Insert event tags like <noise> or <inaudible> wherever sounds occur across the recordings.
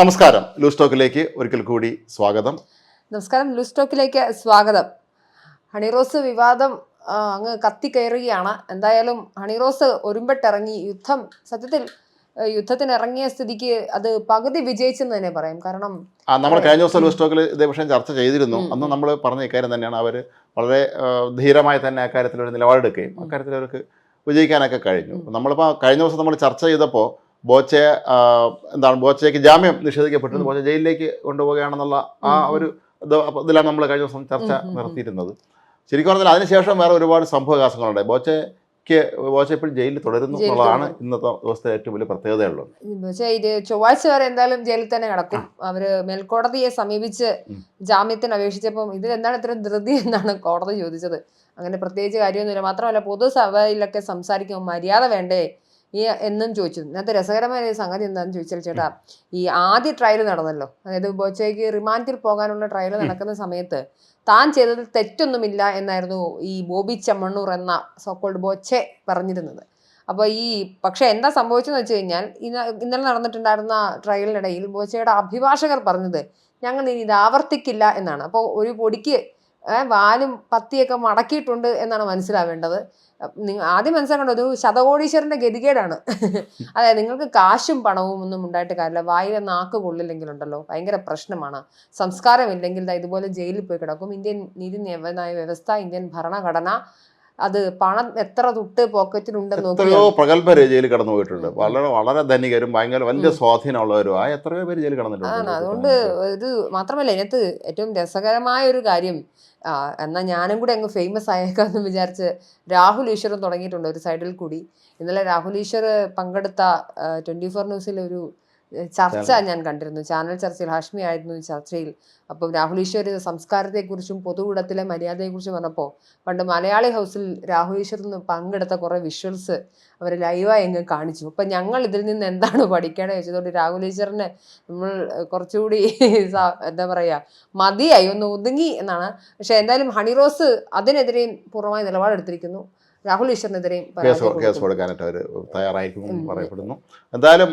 നമസ്കാരം. ലൂസ് ടോക്കിലേക്ക് ഒരിക്കൽ കൂടി സ്വാഗതം. നമസ്കാരം. ലൂസ് ടോക്കിലേക്ക് സ്വാഗതം. ഹണിറോസ് വിവാദം അങ്ങ് കത്തിക്കയറുകയാണ് എന്തായാലും ഹണിറോസ് ഒരുമ്പെട്ടിറങ്ങി. യുദ്ധം സത്യത്തിൽ യുദ്ധത്തിന് ഇറങ്ങിയ സ്ഥിതിക്ക് അത് പകുതി വിജയിച്ചെന്ന് തന്നെ പറയാം. കാരണം നമ്മൾ കഴിഞ്ഞ ദിവസം ലൂസ് ടോക്കിൽ ഇതേ വിഷയം ചർച്ച ചെയ്തിരുന്നു. അന്ന് നമ്മൾ പറഞ്ഞ ഇക്കാര്യം തന്നെയാണ്. അവർ വളരെ ധീരമായി തന്നെ അക്കാര്യത്തിൽ ഒരു നിലപാടെടുക്കുകയും അക്കാര്യത്തിൽ അവർക്ക് വിജയിക്കാനൊക്കെ കഴിഞ്ഞു. നമ്മളിപ്പോൾ കഴിഞ്ഞ ദിവസം നമ്മൾ ചർച്ച ചെയ്തപ്പോൾ ബോച്ചയെ എന്താണ് ബോച്ചയ്ക്ക് ജാമ്യം നിഷേധിക്കപ്പെട്ടത്. ബോച്ച ജയിലിലേക്ക് കൊണ്ടുപോവുകയാണെന്നുള്ള ആ. ഒരു ഇതിലാണ് നമ്മൾ കഴിഞ്ഞ ദിവസം ചർച്ച നടത്തിയിരുന്നത്. ശരിക്കും പറഞ്ഞാൽ അതിനുശേഷം വേറെ ഒരുപാട് സംഭവവികാസങ്ങളുണ്ട്. ബോച്ചയ്ക്ക് ബോച്ച ഇപ്പോഴും ജയിലിൽ തുടരുന്നു എന്നുള്ളതാണ് ഇന്നത്തെ ദിവസത്തെ ഏറ്റവും വലിയ പ്രത്യേകതയുള്ളത്. ഇത് ചൊവ്വാഴ്ച വരെ എന്തായാലും ജയിലിൽ തന്നെ കിടക്കും. അവർ മേൽക്കോടതിയെ സമീപിച്ച് ജാമ്യത്തിന് അപേക്ഷിച്ചപ്പം ഇതിൽ എന്താണ് ഇത്രയും ധൃതി എന്നാണ് കോടതി ചോദിച്ചത്. അങ്ങനെ പ്രത്യേകിച്ച് കാര്യമൊന്നുമില്ല. മാത്രമല്ല പൊതുസഭയിലൊക്കെ സംസാരിക്കുമ്പോൾ മര്യാദ വേണ്ടേ? ഈ എന്നും ചോദിച്ചു ഇന്നത്തെ രസകരമായ സംഗതി എന്താണെന്ന് ചോദിച്ചാൽ ചേട്ടാ ഈ ആദ്യ ട്രയൽ നടന്നല്ലോ. അതായത് ബോച്ചയ്ക്ക് റിമാൻഡിൽ പോകാനുള്ള ട്രയൽ നടക്കുന്ന സമയത്ത് താൻ ചെയ്തതിൽ തെറ്റൊന്നുമില്ല എന്നായിരുന്നു ഈ ബോബി ചമ്മണ്ണൂർ എന്ന സോക്കോൾഡ് ബോച്ചെ പറഞ്ഞിരുന്നത്. അപ്പോൾ ഈ പക്ഷെ എന്താ സംഭവിച്ചെന്ന് വെച്ച് കഴിഞ്ഞാൽ ഇന്ന ഇന്നലെ നടന്നിട്ടുണ്ടായിരുന്ന ട്രയലിനിടയിൽ ബോച്ചയുടെ അഭിഭാഷകർ പറഞ്ഞത് ഞങ്ങൾ ഇനി ഇത് ആവർത്തിക്കില്ല എന്നാണ്. അപ്പോൾ ഒരു പൊടിക്ക് വാലും പത്തിയൊക്കെ മടക്കിയിട്ടുണ്ട് എന്നാണ് മനസ്സിലാവേണ്ടത്. നിങ്ങൾ ആദ്യം മനസ്സിലാക്കേണ്ട ഒരു ശതകോടീശ്വരന്റെ ഗതികേടാണ്. <laughs> അതായത് നിങ്ങൾക്ക് കാശും പണവും ഒന്നും ഉണ്ടായിട്ട് കാര്യമില്ല. വായിലെ നാക്ക് കൊള്ളില്ലെങ്കിലുണ്ടല്ലോ ഭയങ്കര പ്രശ്നമാണ്. സംസ്കാരമില്ലെങ്കിൽ ദാ ഇതുപോലെ ജയിലിൽ പോയി കിടക്കും. ഇന്ത്യൻ നീതി നിയമനായ വ്യവസ്ഥ ഇന്ത്യൻ ഭരണഘടന അത് പണം എത്ര തൊട്ട് പോക്കറ്റിലുണ്ടെന്ന് എത്രയോ നോക്കിയാൽ പ്രഗത്ഭര് ജയിലിൽ കടന്നു പോയിട്ടുണ്ട്. വളരെ വളരെ ധനികരും ഭയങ്കര വലിയ. സ്വാധീനമുള്ളവരും ആ എത്രയോ പേര് ജയിലിൽ ആണ്. കടന്നിട്ടുണ്ട് അതുകൊണ്ട് ഇത് മാത്രമല്ല ഇതിനകത്ത് ഏറ്റവും രസകരമായ ഒരു കാര്യം എന്നാൽ ഞാനും കൂടെ അങ്ങ് ഫേമസ് ആയേക്കാന്ന് വിചാരിച്ച് രാഹുൽ ഈശ്വറും തുടങ്ങിയിട്ടുണ്ട് ഒരു സൈഡിൽ കൂടി. ഇന്നലെ രാഹുൽ ഈശ്വർ പങ്കെടുത്ത ട്വന്റി ഫോർ ന്യൂസിൽ ഒരു ചർച്ച ഞാൻ കണ്ടിരുന്നു. ചാനൽ ചർച്ചയിൽ ഹാഷ്മി ആയിരുന്നു ഈ ചർച്ചയിൽ. അപ്പം രാഹുൽ ഈശ്വർ സംസ്കാരത്തെക്കുറിച്ചും പൊതുകൂടത്തിലെ മര്യാദയെക്കുറിച്ചും വന്നപ്പോൾ പണ്ട് മലയാളി ഹൗസിൽ രാഹുൽ ഈശ്വർ നിന്ന് പങ്കെടുത്ത കുറേ വിഷ്വൽസ് അവർ ലൈവായി അങ്ങ് കാണിച്ചു. അപ്പം ഞങ്ങൾ ഇതിൽ നിന്ന് എന്താണ് പഠിക്കേണ്ടത് ചോദിച്ചതുകൊണ്ട് രാഹുൽ ഈശ്വറിനെ നമ്മൾ കുറച്ചുകൂടി എന്താ പറയുക മതിയായി ഒന്ന് ഒതുങ്ങി എന്നാണ്. പക്ഷേ എന്തായാലും ഹണി ഹണിറോസ് അതിനെതിരെയും പൂർണമായ നിലപാടെടുത്തിരിക്കുന്നു. രാഹുൽ ഈശ്വറിനെതിരെയും കേസ്. കൊടുക്കാനായിട്ട് അവർ തയ്യാറായിരിക്കും പറയപ്പെടുന്നു. എന്തായാലും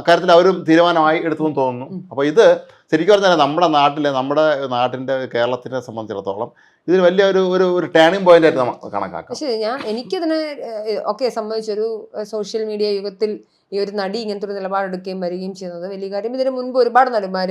അക്കാര്യത്തിൽ അവരും തീരുമാനമായി എടുത്തെന്ന് തോന്നുന്നു. അപ്പോൾ ഇത് ശരിക്കും പറഞ്ഞാൽ നമ്മുടെ നാട്ടിലെ നമ്മുടെ നാട്ടിന്റെ കേരളത്തിനെ സംബന്ധിച്ചിടത്തോളം ഇതിന് വലിയ ഒരു ഒരു ഒരു ടേണിംഗ് പോയിന്റ് ആയിട്ട് നമുക്ക് കണക്കാക്കാം. പക്ഷേ ഞാൻ എനിക്കതിനെ ഒക്കെ സംബന്ധിച്ചൊരു സോഷ്യൽ മീഡിയ യുഗത്തിൽ ഈ ഒരു നടി ഇങ്ങനത്തെ ഒരു നിലപാടെടുക്കുകയും വരികയും ചെയ്യുന്നത് വലിയ കാര്യം. ഇതിനു മുൻപ് ഒരുപാട് നടിമാർ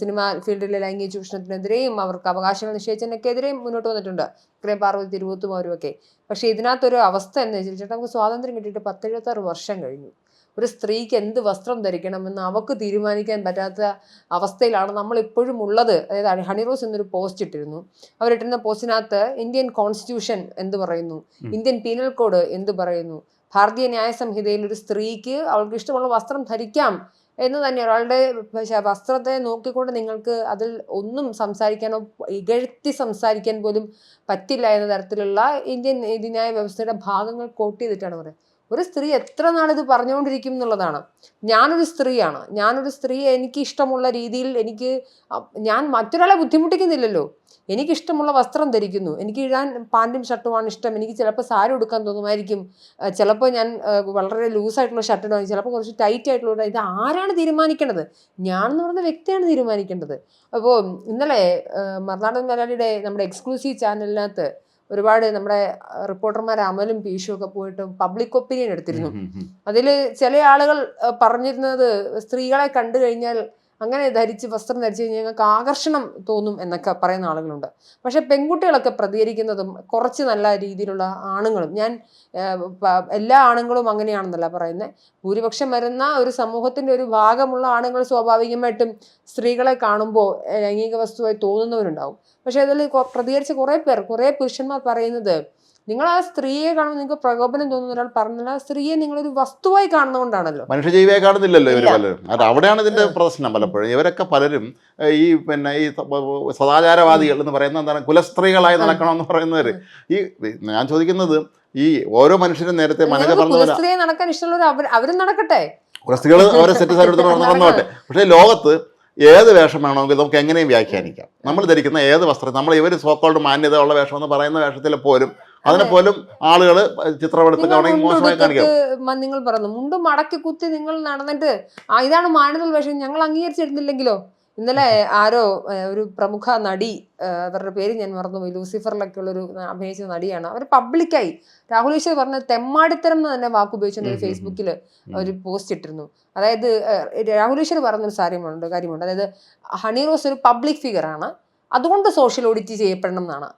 സിനിമ ഫീൽഡിലെ ലൈംഗിക ചൂഷണത്തിനെതിരെയും അവർക്ക് അവകാശങ്ങൾ നിശ്ചയിച്ചതിനൊക്കെതിരെയും മുന്നോട്ട് വന്നിട്ടുണ്ട്. ഇത്രയും പാർവതി തിരുവത്തും അവരുമൊക്കെ. പക്ഷേ ഇതിനകത്തൊരു അവസ്ഥ എന്ന് വെച്ചിട്ട് നമുക്ക് സ്വാതന്ത്ര്യം കിട്ടിയിട്ട് പത്തെഴുപത്താറ് വർഷം കഴിഞ്ഞു. ഒരു സ്ത്രീക്ക് എന്ത് വസ്ത്രം ധരിക്കണമെന്ന് അവക്ക് തീരുമാനിക്കാൻ പറ്റാത്ത അവസ്ഥയിലാണ് നമ്മൾ ഇപ്പോഴും ഉള്ളത്. അതായത് ഹണിറോസ് എന്നൊരു പോസ്റ്റ് ഇട്ടിരുന്നു. അവരിട്ടിരുന്ന പോസ്റ്റിനകത്ത് ഇന്ത്യൻ കോൺസ്റ്റിറ്റ്യൂഷൻ എന്ത് പറയുന്നു? ഇന്ത്യൻ പീനൽ കോഡ് എന്ത് പറയുന്നു? ഭാരതീയ ന്യായ സംഹിതയിൽ ഒരു സ്ത്രീക്ക് അവൾക്ക് ഇഷ്ടമുള്ള വസ്ത്രം ധരിക്കാം എന്ന് തന്നെ ഒരാളുടെ വസ്ത്രത്തെ നോക്കിക്കൊണ്ട് നിങ്ങൾക്ക് അതിൽ ഒന്നും സംസാരിക്കാനോ ഇകഴ്ത്തി സംസാരിക്കാൻ പോലും പറ്റില്ല എന്ന തരത്തിലുള്ള ഇന്ത്യൻ നീതിന്യായ വ്യവസ്ഥയുടെ ഭാഗങ്ങൾ കോട്ട് ചെയ്തിട്ടാണ് പറയുന്നത്. ഒരു സ്ത്രീ എത്ര നാളിത് പറഞ്ഞുകൊണ്ടിരിക്കും എന്നുള്ളതാണ്. ഞാനൊരു സ്ത്രീയാണ്. ഞാനൊരു സ്ത്രീ എനിക്ക് ഇഷ്ടമുള്ള രീതിയിൽ എനിക്ക് ഞാൻ മറ്റൊരാളെ ബുദ്ധിമുട്ടിക്കുന്നില്ലല്ലോ. എനിക്കിഷ്ടമുള്ള വസ്ത്രം ധരിക്കുന്നു. എനിക്ക് ഇഴാൻ പാന്റും ഷർട്ടുമാണ് ഇഷ്ടം. എനിക്ക് ചിലപ്പോൾ സാരി ഉടുക്കാൻ തോന്നുമായിരിക്കും. ചിലപ്പോൾ ഞാൻ വളരെ ലൂസായിട്ടുള്ള ഷർട്ട് ഇടാം ചിലപ്പോൾ കുറച്ച് ടൈറ്റ് ആയിട്ടുള്ള ഇത് ആരാണ് തീരുമാനിക്കേണ്ടത്? ഞാനെന്ന് പറയുന്ന വ്യക്തിയാണ് തീരുമാനിക്കേണ്ടത്. അപ്പോൾ ഇന്നലെ മറുനാടൻ മലയാളിയുടെ നമ്മുടെ എക്സ്ക്ലൂസീവ് ചാനലിനകത്ത് ഒരുപാട് നമ്മുടെ റിപ്പോർട്ടർമാർ അമലും പീഷും ഒക്കെ പോയിട്ട് പബ്ലിക് ഒപ്പീനിയൻ എടുത്തിരുന്നു. അതിൽ ചില ആളുകൾ പറഞ്ഞിരുന്നത് സ്ത്രീകളെ കണ്ടു കഴിഞ്ഞാൽ അങ്ങനെ ധരിച്ച് വസ്ത്രം ധരിച്ച് കഴിഞ്ഞാൽ ഞങ്ങൾക്ക് ആകർഷണം തോന്നും എന്നൊക്കെ പറയുന്ന ആളുകളുണ്ട്. പക്ഷെ പെൺകുട്ടികളൊക്കെ പ്രതികരിക്കുന്നതും കുറച്ച് നല്ല രീതിയിലുള്ള ആണുങ്ങളും ഞാൻ എല്ലാ ആണുങ്ങളും അങ്ങനെയാണെന്നല്ല പറയുന്നത് ഭൂരിപക്ഷം വരുന്ന ഒരു സമൂഹത്തിന്റെ ഒരു ഭാഗമുള്ള ആണുങ്ങൾ സ്വാഭാവികമായിട്ടും സ്ത്രീകളെ കാണുമ്പോൾ ലൈംഗിക വസ്തുവായി തോന്നുന്നവരുണ്ടാവും. പക്ഷെ അതിൽ പ്രതികരിച്ച കുറേ പേർ കുറേ പുരുഷന്മാർ പറയുന്നത് നിങ്ങൾ ആ സ്ത്രീയെ കാണുമ്പോൾ നിങ്ങൾക്ക് പ്രകോപനം തോന്നുന്ന ഒരാൾ പറഞ്ഞാൽ ആ സ്ത്രീയെ നിങ്ങളൊരു വസ്തുവായി കാണുന്നതുകൊണ്ടാണല്ലോ. മനുഷ്യജീവിയെ കാണുന്നില്ലല്ലോ ഇവർ പലരും. അത് അവിടെയാണ് ഇതിന്റെ പ്രശ്നം പലപ്പോഴും. ഇവരൊക്കെ പലരും ഈ പിന്നെ ഈ സദാചാരവാദികൾ എന്ന് പറയുന്ന എന്താണ് കുലസ്ത്രീകളായി നടക്കണമെന്ന് പറയുന്നവര്. ഈ ഞാൻ ചോദിക്കുന്നത് ഈ ഓരോ മനുഷ്യരും നേരത്തെ പറഞ്ഞ കുലസ്ത്രീയെ നടക്കാൻ ഇഷ്ടമുള്ളവർ അവർ അവരും നടക്കട്ടെ. കുലസ്ത്രീകൾ അവരെ സെറ്റ് സാരി എടുത്ത് നടന്നോട്ടെ പക്ഷേ ലോകത്ത് ഏത് വേഷം വേണമെങ്കിൽ നമുക്ക് എങ്ങനെയും വ്യാഖ്യാനിക്കാം. നമ്മൾ ധരിക്കുന്ന ഏത് വസ്ത്രം നമ്മൾ ഇവർ സോക്കോൾഡ് മാന്യത ഉള്ള വേഷം എന്ന് പറയുന്ന വേഷത്തിൽ പോലും അതിനെ പോലും ആളുകൾ ചിത്രമെടുത്ത് നിങ്ങൾ മോശമായി കാണിക്കാം നിങ്ങൾ പറഞ്ഞു മുണ്ട് മടക്കി കുത്തി നിങ്ങൾ നടന്നിട്ട് ഇതാണ് മാനുവൽ വേഷം. ഞങ്ങൾ അംഗീകരിച്ചിരുന്നില്ലെങ്കിലോ? ഇന്നലെ ആരോ ഒരു പ്രമുഖ നടി അവരുടെ പേര് ഞാൻ മറന്നുപോയി. ലൂസിഫറിലൊക്കെ ഉള്ളൊരു അഭിനയിച്ച നടിയാണ്. അവർ പബ്ലിക്കായി. രാഹുൽ ഈശ്വർ പറഞ്ഞ തെമ്മാടിത്തരം എന്ന് തന്നെ വാക്ക് ഉം. ഫേസ്ബുക്കിൽ ഒരു പോസ്റ്റ് ഇട്ടിരുന്നു. അതായത് രാഹുൽ ഈശ്വർ പറഞ്ഞൊരു കാര്യമുണ്ട് കാര്യമുണ്ട്. അതായത് ഹണി റോസ് ഒരു പബ്ലിക് ഫിഗറാണ്. അതുകൊണ്ട് സോഷ്യൽ ഓഡിറ്റ് ചെയ്യപ്പെടണം എന്നാണ്.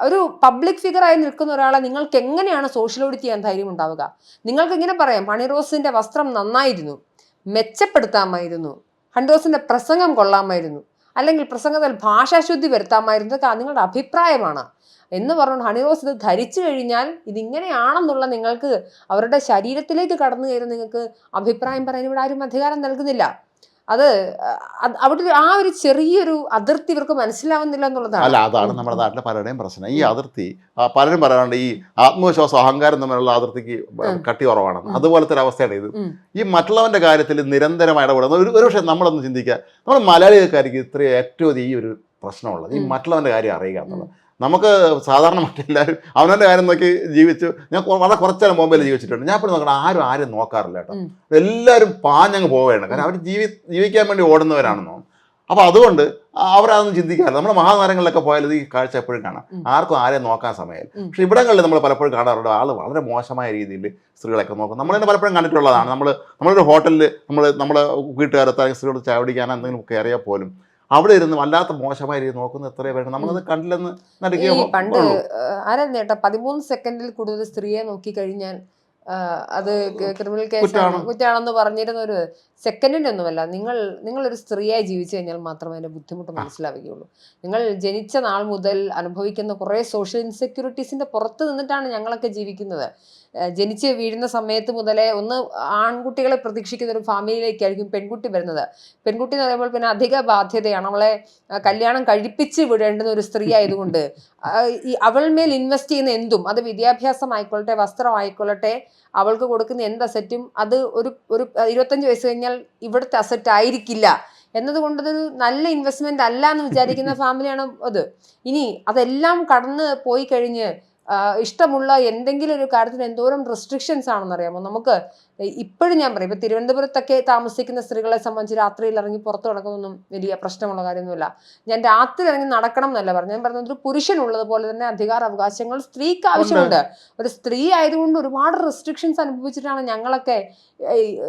ഒരു പബ്ലിക് ഫിഗറായി നിൽക്കുന്ന ഒരാളെ നിങ്ങൾക്ക് എങ്ങനെയാണ് സോഷ്യൽ ഓഡിറ്റ് ചെയ്യാൻ ധൈര്യം ഉണ്ടാവുക? നിങ്ങൾക്ക് ഇങ്ങനെ പറയാം ഹണിറോസിന്റെ വസ്ത്രം നന്നായിരുന്നു മെച്ചപ്പെടുത്താമായിരുന്നു ഹണിറോസിന്റെ പ്രസംഗം കൊള്ളാമായിരുന്നു അല്ലെങ്കിൽ പ്രസംഗത്തിൽ ഭാഷാശുദ്ധി വരുത്താമായിരുന്നു നിങ്ങളുടെ അഭിപ്രായമാണ്. എന്ന് പറഞ്ഞുകൊണ്ട് ഹണിറോസ് ഇത് ധരിച്ചു കഴിഞ്ഞാൽ ഇതിങ്ങനെയാണെന്നുള്ള നിങ്ങൾക്ക് അവരുടെ ശരീരത്തിലേക്ക് കടന്നു കയറി നിങ്ങൾക്ക് അഭിപ്രായം പറയാൻ ഇവിടെ ആരും അധികാരം നൽകുന്നില്ല. അത് അവിടെ ആ ഒരു ചെറിയൊരു അതിർത്തി ഇവർക്ക് മനസ്സിലാവുന്നില്ല എന്നുള്ളതാണ്. അല്ല അതാണ് നമ്മുടെ നാട്ടിലെ പലരുടെയും പ്രശ്നം. ഈ അതിർത്തി പലരും പറയാറുണ്ട് ഈ ആത്മവിശ്വാസം അഹങ്കാരം തമ്മിലുള്ള അതിർത്തിക്ക്. കട്ടി കുറവാണ് അതുപോലത്തെ ഒരു അവസ്ഥയാണ് ഇത്. ഈ മറ്റുള്ളവന്റെ കാര്യത്തിൽ നിരന്തരം ഇടപെടുന്ന ഒരു ഒരു പക്ഷേ നമ്മളൊന്ന് ചിന്തിക്കുക നമ്മൾ മലയാളികൾക്കായിരിക്കും ഇത്രയും ഏറ്റവും ഈ ഒരു പ്രശ്നമുള്ളത്. ഈ. മറ്റുള്ളവന്റെ കാര്യം അറിയുക എന്നുള്ളത്. നമുക്ക് സാധാരണ മറ്റെല്ലാവരും അവനവന്റെ കാര്യം നോക്കി ജീവിച്ചു. ഞാൻ വളരെ കുറച്ചേരം ബോംബെയിൽ ജീവിച്ചിട്ടുണ്ട്. ഞാൻ ഇപ്പോൾ നോക്കണം ആരും ആരും നോക്കാറില്ല കേട്ടോ. എല്ലാവരും പാഞ്ഞങ്ങ് പോവുകയാണ്. കാരണം അവർ ജീവി ജീവിക്കാൻ വേണ്ടി ഓടുന്നവരാണെന്നോ. അപ്പോൾ അതുകൊണ്ട് അവരതൊന്നും ചിന്തിക്കാറില്ല. നമ്മുടെ മഹാനഗരങ്ങളിലൊക്കെ പോയാൽ ഈ കാഴ്ച എപ്പോഴും കാണാം. ആർക്കും ആരെയും നോക്കാൻ സമയമില്ല. പക്ഷേ പക്ഷെ ഇവിടങ്ങളിൽ നമ്മൾ പലപ്പോഴും കാണാറുണ്ട് ആൾ വളരെ മോശമായ രീതിയിൽ സ്ത്രീകളൊക്കെ നോക്കും. നമ്മൾ തന്നെ പലപ്പോഴും കണ്ടിട്ടുള്ളതാണ്. നമ്മൾ നമ്മളൊരു ഹോട്ടലിൽ നമ്മൾ നമ്മളെ വീട്ടുകാരത്ത് അല്ലെങ്കിൽ സ്ത്രീകളോട് ചായ പിടിക്കാനോ എന്തെങ്കിലും കയറിയാൽ പോലും അവിടെ ഇരുന്ന് വല്ലാത്ത മോശമായ രീതി നോക്കുന്ന എത്രയോ പേരുണ്ട്. നമ്മളത് കണ്ടില്ലെന്ന് നടക്കുക പണ്ട് ആരായിരുന്നു ചേട്ടാ പതിമൂന്ന് സെക്കൻഡിൽ കൂടുതൽ സ്ത്രീയെ നോക്കി കഴിഞ്ഞാൽ അത് ക്രിമിനൽ കേസാണ്. കുറ്റാണെന്ന് പറഞ്ഞിരുന്ന ഒരു സെക്കൻഡിന്റെ ഒന്നുമല്ല നിങ്ങൾ നിങ്ങളൊരു സ്ത്രീയായി ജീവിച്ചു കഴിഞ്ഞാൽ മാത്രമേ അതിന്റെ ബുദ്ധിമുട്ട് മനസ്സിലാവുകയുള്ളൂ. നിങ്ങൾ ജനിച്ച നാൾ മുതൽ അനുഭവിക്കുന്ന കുറേ സോഷ്യൽ ഇൻസെക്യൂരിറ്റീസിന്റെ പുറത്ത് നിന്നിട്ടാണ് ഞങ്ങളൊക്കെ ജീവിക്കുന്നത്. ജനിച്ച് വീഴുന്ന സമയത്ത് മുതലേ ഒന്ന് ആൺകുട്ടികളെ പ്രതീക്ഷിക്കുന്ന ഒരു ഫാമിലിയിലേക്കായിരിക്കും പെൺകുട്ടി വരുന്നത്. പെൺകുട്ടി എന്ന് പറയുമ്പോൾ പിന്നെ അധിക ബാധ്യതയാണ്. അവളെ കല്യാണം കഴിപ്പിച്ച് വിടേണ്ടുന്ന ഒരു സ്ത്രീ ആയതുകൊണ്ട് ഈ അവൾ മേൽ ഇൻവെസ്റ്റ് ചെയ്യുന്ന എന്തും അത് വിദ്യാഭ്യാസം ആയിക്കൊള്ളട്ടെ വസ്ത്രം അവൾക്ക് കൊടുക്കുന്ന എന്ത് അസറ്റും അത് ഒരു ഒരു ഇരുപത്തഞ്ച് വയസ്സ് കഴിഞ്ഞാൽ ഇവിടുത്തെ അസറ്റ് ആയിരിക്കില്ല. എന്നതുകൊണ്ട് അതൊരു നല്ല ഇൻവെസ്റ്റ്മെന്റ് അല്ല എന്ന് വിചാരിക്കുന്ന <laughs> ഫാമിലിയാണ് അത്. ഇനി അതെല്ലാം കടന്ന് പോയി കഴിഞ്ഞ് ഇഷ്ടമുള്ള എന്തെങ്കിലും ഒരു കാര്യത്തിന് എന്തോരം റെസ്ട്രിക്ഷൻസ് ആണെന്നറിയാമോ? നമുക്ക് ഇപ്പോഴും ഞാൻ പറയും ഇപ്പൊ തിരുവനന്തപുരത്തൊക്കെ താമസിക്കുന്ന സ്ത്രീകളെ സംബന്ധിച്ച് രാത്രിയിൽ ഇറങ്ങി പുറത്തു നടക്കുന്നതൊന്നും വലിയ പ്രശ്നമുള്ള കാര്യമൊന്നുമില്ല. ഞാൻ രാത്രി ഇറങ്ങി നടക്കണം എന്നല്ല പറഞ്ഞു ഞാൻ പറഞ്ഞത് ഒരു പുരുഷനുള്ളത് പോലെ തന്നെ അധികാര അവകാശങ്ങൾ സ്ത്രീക്ക് ആവശ്യമുണ്ട്. ഒരു സ്ത്രീ ആയതുകൊണ്ട് ഒരുപാട് റെസ്ട്രിക്ഷൻസ് അനുഭവിച്ചിട്ടാണ് ഞങ്ങളൊക്കെ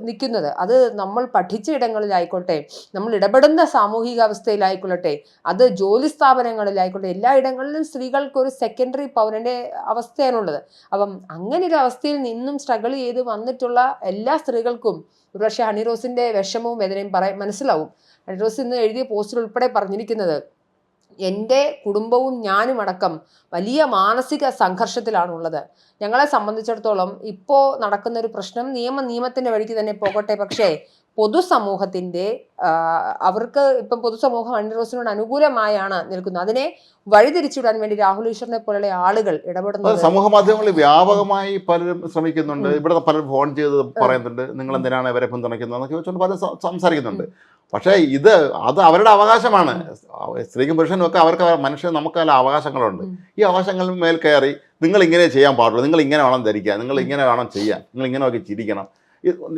നിൽക്കുന്നത്. അത് നമ്മൾ പഠിച്ച ഇടങ്ങളിലായിക്കോട്ടെ നമ്മൾ ഇടപെടുന്ന സാമൂഹിക അവസ്ഥയിലായിക്കൊള്ളട്ടെ അത് ജോലി സ്ഥാപനങ്ങളിലായിക്കോട്ടെ എല്ലാ ഇടങ്ങളിലും സ്ത്രീകൾക്ക് ഒരു സെക്കൻഡറി പൗരന്റെ അവസ്ഥയാണുള്ളത് അപ്പം അങ്ങനെ ഒരു അവസ്ഥയിൽ നിന്നും സ്ട്രഗിൾ ചെയ്ത് വന്നിട്ടുള്ള എല്ലാ സ്ത്രീകൾക്കും ഒരുപക്ഷെ ഹണിറോസിന്റെ വിഷമവും വേദനയും പറയാൻ മനസ്സിലാവും. ഹണിറോസ് ഇന്ന് എഴുതിയ പോസ്റ്റിൽ ഉൾപ്പെടെ പറഞ്ഞിരിക്കുന്നത് എന്റെ കുടുംബവും ഞാനും അടക്കം വലിയ മാനസിക സംഘർഷത്തിലാണുള്ളത്. ഞങ്ങളെ സംബന്ധിച്ചിടത്തോളം ഇപ്പോൾ നടക്കുന്ന ഒരു പ്രശ്നം നിയമ നിയമത്തിന്റെ വഴിക്ക് തന്നെ പോകട്ടെ. പക്ഷേ പൊതുസമൂഹത്തിന്റെ ആ, അവർക്ക് ഇപ്പം പൊതുസമൂഹം അണിറോസിനോട് അനുകൂലമായാണ് നിൽക്കുന്നത്. അതിനെ വഴിതിരിച്ചുവിടാൻ വേണ്ടി രാഹുൽ ഈശ്വറിനെ പോലുള്ള ആളുകൾ ഇടപെടുന്നത് സമൂഹ മാധ്യമങ്ങളിൽ വ്യാപകമായി പലരും ശ്രമിക്കുന്നുണ്ട്. ഇവിടെ പലരും ഫോൺ ചെയ്ത് പറയുന്നുണ്ട് നിങ്ങൾ എന്തിനാണ് ഇവരെ പിന്തുണയ്ക്കുന്നത്? എന്നൊക്കെ വെച്ചുകൊണ്ട് പലരും സംസാരിക്കുന്നുണ്ട്. പക്ഷേ ഇത് അത് അവരുടെ അവകാശമാണ്. സ്ത്രീക്കും പുരുഷനും ഒക്കെ അവർക്ക് മനുഷ്യൻ മനുഷ്യന് നമുക്ക് നല്ല അവകാശങ്ങളുണ്ട്. ഈ അവകാശങ്ങൾ മേൽ കയറി നിങ്ങൾ ഇങ്ങനെ ചെയ്യാൻ പാടുള്ളൂ. നിങ്ങൾ ഇങ്ങനെ വേണം ധരിക്കുക നിങ്ങൾ ഇങ്ങനെ വേണം ചെയ്യാൻ. നിങ്ങൾ ഇങ്ങനെ ഒക്കെ ചിരിക്കണം.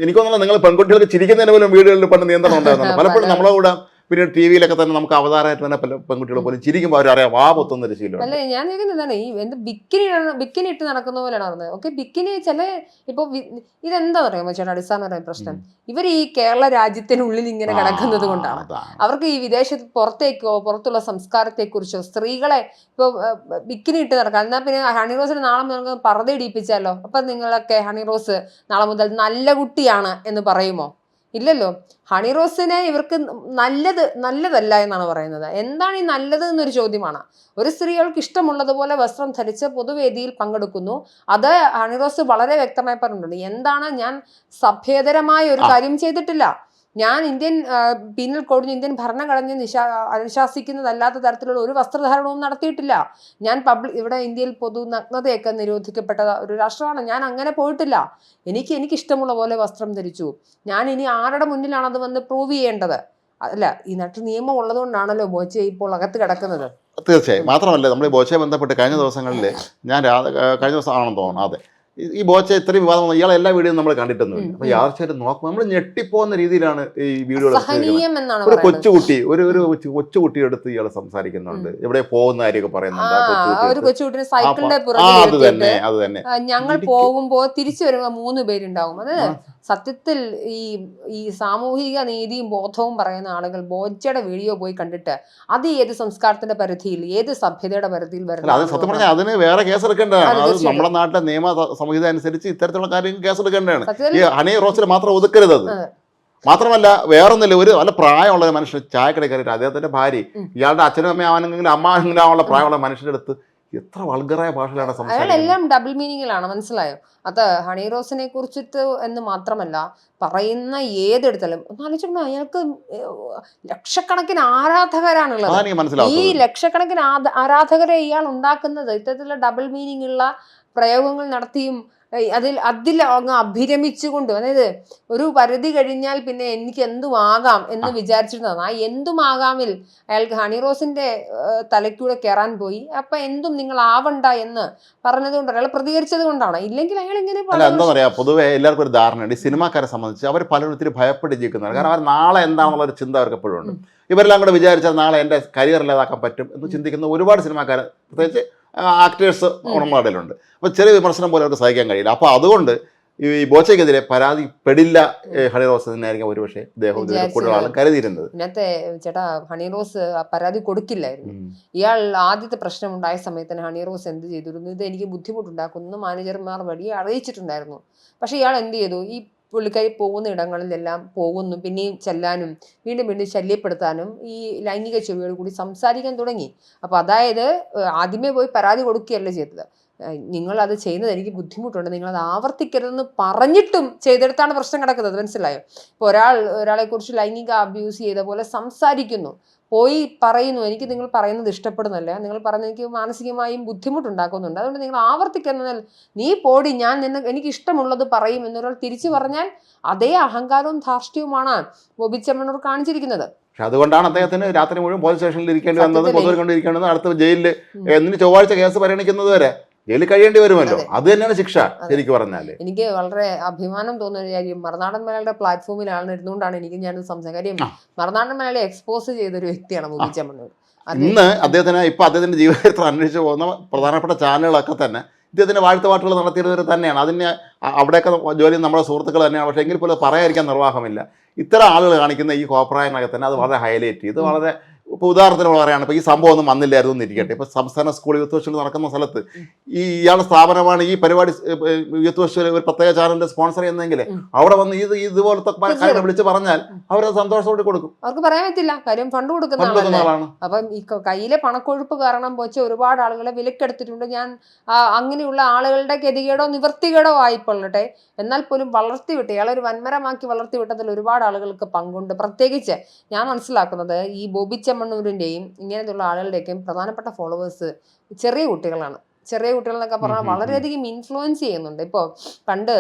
എനിക്കൊന്നുമില്ല നിങ്ങൾ പെൺകുട്ടികൾക്ക് ചിരിക്കുന്നതിന് പോലും വീടുകളിൽ പണ്ട് നിയന്ത്രണം ഉണ്ടായിരുന്നു <laughs> പലപ്പോഴും നമ്മളെ കൂടെ പിന്നെ ടി വിയിലൊക്കെ തന്നെ നമുക്ക് അവതാരമായിട്ട് തന്നെ പല പെൺകുട്ടികൾ പോലും ചിരിക്കുമ്പോൾ അവരറിയാം വാ പൊത്തുന്ന ഒരു ശീലം അല്ല ഞാൻ ചോദിക്കുന്നതാണ് ഈ എന്ത് ബിക്കിനി ബിക്കിനി ഇട്ട് നടക്കുന്ന പോലെയാണ് നടന്നത്. ഓക്കെ ബിക്കിനി ചില ഇപ്പൊ ഇതെന്താ പറയാ ചേട്ടാ അടിസ്ഥാനപരമായ പ്രശ്നം? ഇവർ ഈ കേരള രാജ്യത്തിനുള്ളിൽ ഇങ്ങനെ കിടക്കുന്നത് കൊണ്ടാണ്. അവർക്ക് ഈ വിദേശത്ത് പുറത്തേക്കോ പുറത്തുള്ള സംസ്കാരത്തെക്കുറിച്ചോ സ്ത്രീകളെ ഇപ്പോൾ ബിക്കിനി ഇട്ട് നടക്കാം എന്നാൽ പിന്നെ ഹണി റോസിന് നാളെ മുതൽ പറത ഇടിപ്പിച്ചാലോ? അപ്പൊ നിങ്ങളൊക്കെ ഹണി റോസ് നാളെ മുതൽ നല്ല കുട്ടിയാണ് എന്ന് പറയുമോ? ഇല്ലല്ലോ. ഹണി റോസിനെ ഇവർക്ക് നല്ലത് നല്ലതല്ല എന്നാണ് പറയുന്നത്. എന്താണ് ഈ നല്ലത് എന്നൊരു ചോദ്യമാണ്. ഒരു സ്ത്രീകൾക്ക് ഇഷ്ടമുള്ളതുപോലെ വസ്ത്രം ധരിച്ച് പൊതുവേദിയിൽ പങ്കെടുക്കുന്നു. അത് ഹണി റോസ് വളരെ വ്യക്തമായി പറഞ്ഞിട്ടുണ്ട്. എന്താണ് ഞാൻ സഭ്യതരമായ ഒരു. കാര്യം ചെയ്തിട്ടില്ല. ഞാൻ ഇന്ത്യൻ പിന്നിൽ കോഡിന് ഇന്ത്യൻ ഭരണഘടന നിശാ അനുശാസിക്കുന്നതല്ലാത്ത തരത്തിലുള്ള ഒരു വസ്ത്രധാരണവും നടത്തിയിട്ടില്ല. ഞാൻ പബ്ലിക് ഇവിടെ ഇന്ത്യയിൽ പൊതു നഗ്നതയൊക്കെ നിരോധിക്കപ്പെട്ട ഒരു രാഷ്ട്രമാണ്. ഞാൻ അങ്ങനെ പോയിട്ടില്ല. എനിക്ക് എനിക്ക് ഇഷ്ടമുള്ള പോലെ വസ്ത്രം ധരിച്ചു. ഞാൻ ഇനി ആരുടെ മുന്നിലാണ് അത് വന്ന് പ്രൂവ് ചെയ്യേണ്ടത്? അല്ല ഈ നട്ട് നിയമം ഉള്ളതുകൊണ്ടാണല്ലോ ബോച്ചെ ഇപ്പോൾ അകത്ത് കിടക്കുന്നത്. തീർച്ചയായും. മാത്രമല്ല നമ്മൾ ബോച്ചയെ ബന്ധപ്പെട്ട് കഴിഞ്ഞ ദിവസങ്ങളിൽ ഞാൻ കഴിഞ്ഞ ദിവസം ആണെന്ന് തോന്നുന്നു. അതെ. ഈ- ബോച്ച ഇത്രയും വിവാദം വന്നു ഇയാളെ എല്ലാ വീഡിയോയും നമ്മൾ കണ്ടിട്ടൊന്നുമില്ല അപ്പൊ യാർച്ചയായിട്ട് നോക്കുമ്പോൾ നമ്മൾ ഞെട്ടിപ്പോകുന്ന രീതിയിലാണ് ഈ വീഡിയോകൾ എന്നാണ് ഒരു കൊച്ചുകുട്ടി ഒരു ഒരു കൊച്ചു- കൊച്ചുകുട്ടി എടുത്ത് ഇയാൾ സംസാരിക്കുന്നുണ്ട്. എവിടെ പോകുന്ന കാര്യമൊക്കെ പറയുന്നുണ്ട് അത് തന്നെ അത് തന്നെ. ഞങ്ങൾ പോകുമ്പോ തിരിച്ചു വരുമ്പോ മൂന്ന് പേരുണ്ടാവും. അത്. ആ. സത്യത്തിൽ ഈ ഈ സാമൂഹിക നീതിയും ബോധവും പറയുന്ന ആളുകൾ ബോജയുടെ വീഡിയോ പോയി കണ്ടിട്ട് അത് ഏത് സംസ്കാരത്തിന്റെ പരിധിയിൽ ഏത് സഭ്യതയുടെ പരിധിയിൽ വരുന്നത് അത് സത്യം പറഞ്ഞാൽ അതിന് വേറെ കേസ് എടുക്കേണ്ടതാണ്. അത് നമ്മുടെ നാട്ടിലെ നിയമ സംഹിത അനുസരിച്ച് ഇത്തരത്തിലുള്ള കാര്യങ്ങൾ കേസ് എടുക്കേണ്ടതാണ്. ഈ ഹണി റോസിൽ മാത്രം ഒതുക്കരുത്. മാത്രമല്ല വേറൊന്നില്ല ഒരു നല്ല പ്രായമുള്ള മനുഷ്യൻ ചായക്കടയിൽ കയറിയിട്ട് അദ്ദേഹത്തിന്റെ ഭാര്യ ഇയാളുടെ അച്ഛനും ആണെങ്കിലും അമ്മ ആണെങ്കിലും ആവാനുള്ള പ്രായമുള്ള മനുഷ്യന്റെ അടുത്ത് എത്ര വൾഗറായ ഭാഷയിലാണ് അയാളെല്ലാം എല്ലാം ഡബിൾ മീനിങ്ങിലാണ് മനസ്സിലായോ? അത് ഹണി റോസിനെ കുറിച്ചിട്ട് എന്ന് മാത്രമല്ല പറയുന്ന ഏതെടുത്താലും ആലോചിച്ചോണ്ട് അയാൾക്ക് ലക്ഷക്കണക്കിന് ആരാധകരാണുള്ളത്. ഈ ലക്ഷക്കണക്കിന് ആരാധകരെ ഇയാൾ ഉണ്ടാക്കുന്നത് ഇത്തരത്തിലുള്ള ഡബിൾ മീനിങ് ഉള്ള പ്രയോഗങ്ങൾ നടത്തിയും അതിൽ അതിൽ അങ്ങ് അഭിരമിച്ചുകൊണ്ട് അതായത് ഒരു പരിധി കഴിഞ്ഞാൽ പിന്നെ എനിക്ക് എന്തുമാകാം എന്ന് വിചാരിച്ചിരുന്നതാണ്. ആ എന്തുമാകാമിൽ അയാൾക്ക് ഹണിറോസിന്റെ തലയ്ക്കൂടെ കയറാൻ പോയി. അപ്പൊ എന്തും നിങ്ങൾ ആവണ്ട എന്ന് പറഞ്ഞത് കൊണ്ട് അയാൾ പ്രതികരിച്ചത് കൊണ്ടാണ്. ഇല്ലെങ്കിൽ അയാൾ ഇങ്ങനെ എന്താ പറയാ പൊതുവെ എല്ലാവർക്കും ഒരു ധാരണയുണ്ട്. ഈ സിനിമാക്കാരെ സംബന്ധിച്ച് അവർ പലരും ഇത്തിരി ഭയപ്പെട്ട് ജീവിക്കുന്നതാണ് കാരണം അവർ നാളെ എന്താണെന്നുള്ള ഒരു ചിന്ത അവർക്ക് എപ്പോഴും ഉണ്ട്. ഇവരെല്ലാം കൂടെ വിചാരിച്ചാൽ നാളെ എന്റെ കരിയർ ഇല്ലാതാക്കാൻ പറ്റും എന്ന് ചിന്തിക്കുന്ന ഒരുപാട് സിനിമാക്കാർ പ്രത്യേകിച്ച് ആക്ടേഴ്സ് നമ്മുടെ ഇടയിലുണ്ട് അപ്പോൾ ചെറിയ വിമർശനം പോലെ അവർക്ക് സഹിക്കാൻ കഴിയില്ല. അപ്പോൾ അതുകൊണ്ട് ഈ ബോച്ചയ്ക്കെതിരെ പരാതി പെടില്ല ഏഹ് ഹണി റോസ് തന്നെയായിരിക്കും ഒരുപക്ഷെ ഇദ്ദേഹം കൂടുതൽ ആളും കരുതിയിരുന്നത്. ഇന്നത്തെ ചേട്ടാ ഹണി റോസ് പരാതി കൊടുക്കില്ലായിരുന്നു. ഇയാൾ ആദ്യത്തെ പ്രശ്നം ഉണ്ടായ സമയത്തിന് ഹണി റോസ് എന്ത് ചെയ്തിരുന്നു? ഇത് എനിക്ക് ബുദ്ധിമുട്ടുണ്ടാക്കുന്നു. മാനേജർമാർ വഴി അറിയിച്ചിട്ടുണ്ടായിരുന്നു. പക്ഷെ ഇയാൾ എന്ത് ചെയ്തു? ഈ പുള്ളിക്കാരി പോകുന്ന ഇടങ്ങളിലെല്ലാം പോകുന്നു പിന്നെയും ചെല്ലാനും വീണ്ടും വീണ്ടും ശല്യപ്പെടുത്താനും ഈ ലൈംഗിക ചെവികൾ കൂടി സംസാരിക്കാൻ തുടങ്ങി. അപ്പോൾ അതായത് ആദ്യമേ പോയി പരാതി കൊടുക്കുകയല്ല ചെയ്തത്. നിങ്ങൾ അത് ചെയ്യുന്നത് എനിക്ക് ബുദ്ധിമുട്ടുണ്ട് നിങ്ങൾ അത് ആവർത്തിക്കരുതെന്ന് പറഞ്ഞിട്ടും ചെയ്തെടുത്താണ് പ്രശ്നം കിടക്കുന്നത് മനസ്സിലായോ? ഇപ്പോൾ ഒരാൾ ഒരാളെ കുറിച്ച് ലൈംഗിക അബ്യൂസ് ചെയ്ത പോലെ സംസാരിക്കുന്നു. പോയി പറയുന്നു. എനിക്ക് നിങ്ങൾ പറയുന്നത് ഇഷ്ടപ്പെടുന്നില്ല നിങ്ങൾ പറയുന്നത് എനിക്ക് മാനസികമായും ബുദ്ധിമുട്ടുണ്ടാക്കുന്നുണ്ട്. അതുകൊണ്ട് നിങ്ങൾ ആവർത്തിക്കുന്നതിൽ നീ പോടി ഞാൻ നിന്നെ എനിക്ക് ഇഷ്ടമുള്ളത് പറയും എന്നൊരാൾ തിരിച്ചു പറഞ്ഞാൽ അതേ അഹങ്കാരവും ധാർഷ്ട്യവുമാണ് ബോബി ചെമ്മണ്ണൂർ കാണിച്ചിരിക്കുന്നത്. പക്ഷെ അതുകൊണ്ടാണ് അദ്ദേഹത്തിന് രാത്രി മുഴുവൻ പോലീസ് സ്റ്റേഷനിൽ ഇരിക്കേണ്ടി വന്നത് പൊതുവെ പൊതുവിൽ കൊണ്ടിരിക്കേണ്ടി അടുത്ത ജയിലിൽ എന്തിന് ചൊവ്വാഴ്ച കേസ് പരിഗണിക്കുന്നത് വരെ. ജയിലിൽ കഴിയേണ്ടി വരുമല്ലോ. അതെ. തന്നെയാണ് ശിക്ഷ ശരിക്കും പറഞ്ഞാൽ. എനിക്ക് വളരെ അഭിമാനം തോന്നുന്ന ഒരു കാര്യം മറുനാടൻ മലയാളിയുടെ പ്ലാറ്റ്ഫോമിലാണ് ഇരുന്നുകൊണ്ടാണ് എനിക്ക് ഞാൻ സംസാരിക്കും. മറുനാടൻ മലയാളി എക്സ്പോസ് ചെയ്ത ഒരു വ്യക്തിയാണ് ചെമ്മണ്ണൂർ. ഇന്ന് അദ്ദേഹത്തിന് ഇപ്പൊ അദ്ദേഹത്തിന്റെ ജീവചരിത്രം അന്വേഷിച്ചു പോകുന്ന പ്രധാനപ്പെട്ട ചാനലുകളൊക്കെ തന്നെ ഇദ്ദേഹത്തിന്റെ വാഴ്ത്തുപാട്ടുകൾ നടത്തിയിരുന്നവർ തന്നെയാണ്. അതിന് അവിടെയൊക്കെ ജോലി നമ്മുടെ സുഹൃത്തുക്കൾ തന്നെയാണ്. പക്ഷേ എങ്കിൽ പോലും പറയാതിരിക്കാൻ നിർവാഹമില്ല. ഇത്തരം ആളുകൾ കാണിക്കുന്ന ഈ കോപ്രായങ്ങളൊക്കെ തന്നെ അത് വളരെ ഹൈലൈറ്റ് ചെയ്ത്. വളരെ ഇപ്പോൾ ഉദാഹരണത്തിന് പറയുകയാണ് ഇപ്പോൾ ഈ സംഭവം ഒന്നും വന്നില്ലായിരുന്നു എന്നിരിക്കട്ടെ. ഇപ്പോൾ സംസ്ഥാന സ്കൂൾ യൂത്ത് ഫെസ്റ്റിവൽ നടക്കുന്ന സ്ഥലത്ത് ഈ ഇയാളുടെ സ്ഥാപനമാണ് ഈ പരിപാടി യൂത്ത് ഫെസ്റ്റിവൽ ഒരു പ്രത്യേക ചാനലിന്റെ സ്പോൺസർ ചെയ്യുന്നെങ്കിൽ ഉം. അവിടെ വന്ന് ഇത് ഇതുപോലത്തെ കാര്യങ്ങൾ വിളിച്ച് പറഞ്ഞാൽ അവരത് സന്തോഷത്തോടെ കൊടുക്കും. അവർക്ക് പറയാൻ പറ്റില്ല കാര്യം ഫണ്ട് കൊടുക്കുന്ന ആളാണ്. അപ്പം ഈ കയ്യിലെ പണക്കൊഴുപ്പ് കാരണം പോയി ഒരുപാട് ആളുകളെ വിലക്കെടുത്തിട്ടുണ്ട്. ഞാൻ അങ്ങനെയുള്ള ആളുകളുടെ ഗതികേടോ നിവൃത്തികേടോ ആയിക്കൊള്ളട്ടെ. എന്നാൽ പോലും വളർത്തിവിട്ട് ഇയാളൊരു വന്മരമാക്കി വൻമരമാക്കി വളർത്തിവിട്ടതിൽ ഒരുപാട് ആളുകൾക്ക് പങ്കുണ്ട്. പ്രത്യേകിച്ച് ഞാൻ മനസ്സിലാക്കുന്നത് ഈ ബോബി ചെമ്മണ്ണൂരിന്റെയും ഇങ്ങനെയുള്ള ആളുകളുടെയൊക്കെയും പ്രധാനപ്പെട്ട ഫോളോവേഴ്സ് ചെറിയ കുട്ടികളാണ്. ചെറിയ കുട്ടികൾ എന്നൊക്കെ പറഞ്ഞാൽ. വളരെയധികം ഇൻഫ്ലുവൻസ് ചെയ്യുന്നുണ്ട്. ഇപ്പോൾ പണ്ട്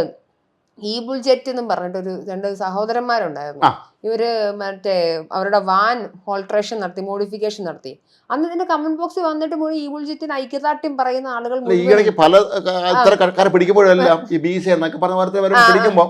ഈബുൾ ജെറ്റ് എന്നും പറഞ്ഞിട്ടൊരു രണ്ട് സഹോദരന്മാരുണ്ടായിരുന്നു. ഇവർ മറ്റേ അവരുടെ വാൻ ഓൾട്രേഷൻ നടത്തി മോഡിഫിക്കേഷൻ നടത്തി. അന്ന് ഇതിന്റെ കമന്റ് ബോക്സിൽ വന്നിട്ട് മുഴുവൻ ഈ ജെറ്റിന് ഐക്യദാർഢ്യം പറയുന്ന ആളുകൾ ഈ പല കടക്കാരെ പിടിക്കുമ്പോഴെല്ലാം ഈ ബി സി എന്നൊക്കെ പറഞ്ഞ. പിടിക്കുമ്പോൾ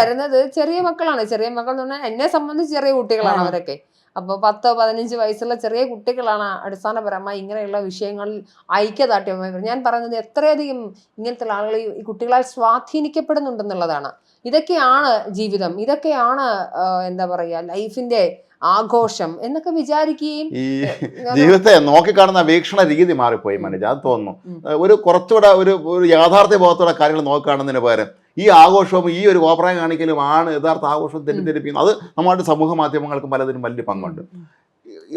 വരുന്നത് ചെറിയ മക്കളാണ്. ചെറിയ മക്കൾ എന്ന് പറഞ്ഞാൽ എന്നെ സംബന്ധിച്ച് ചെറിയ കുട്ടികളാണ് അവരൊക്കെ. അപ്പൊ പത്തോ പതിനഞ്ച് വയസ്സുള്ള ചെറിയ കുട്ടികളാണ് അടിസ്ഥാനപരമായി ഇങ്ങനെയുള്ള വിഷയങ്ങളിൽ ഐക്യദാർഢ്യമായി. ഞാൻ പറയുന്നത് എത്രയധികം ഇങ്ങനത്തെ ആളുകൾ ഈ- ഈ കുട്ടികളാൽ സ്വാധീനിക്കപ്പെടുന്നുണ്ടെന്നുള്ളതാണ്. ഇതൊക്കെയാണ് ജീവിതം. ഇതൊക്കെയാണ് എന്താ പറയുക ലൈഫിന്റെ ആഘോഷം എന്നൊക്കെ വിചാരിക്കുകയും ഈ ജീവിതത്തെ നോക്കിക്കാണുന്ന വീക്ഷണ രീതി മാറിപ്പോയി മനോജ് അത് തോന്നുന്നു. ഒരു കുറച്ചുകൂടെ ഒരു ഒരു യാഥാർത്ഥ്യ ബോധത്തോടെ കാര്യങ്ങൾ നോക്കിക്കാണുന്നതിന് പകരം ഈ ആഘോഷവും ഈ ഒരു കോപ്രായം കാണിക്കലും ആണ് യഥാർത്ഥ ആഘോഷം തെറ്റിദ്ധരിപ്പിക്കുന്നത്. അത് നമ്മളുടെ സമൂഹ മാധ്യമങ്ങൾക്കും പലതിനും വലിയ പങ്കുണ്ട്.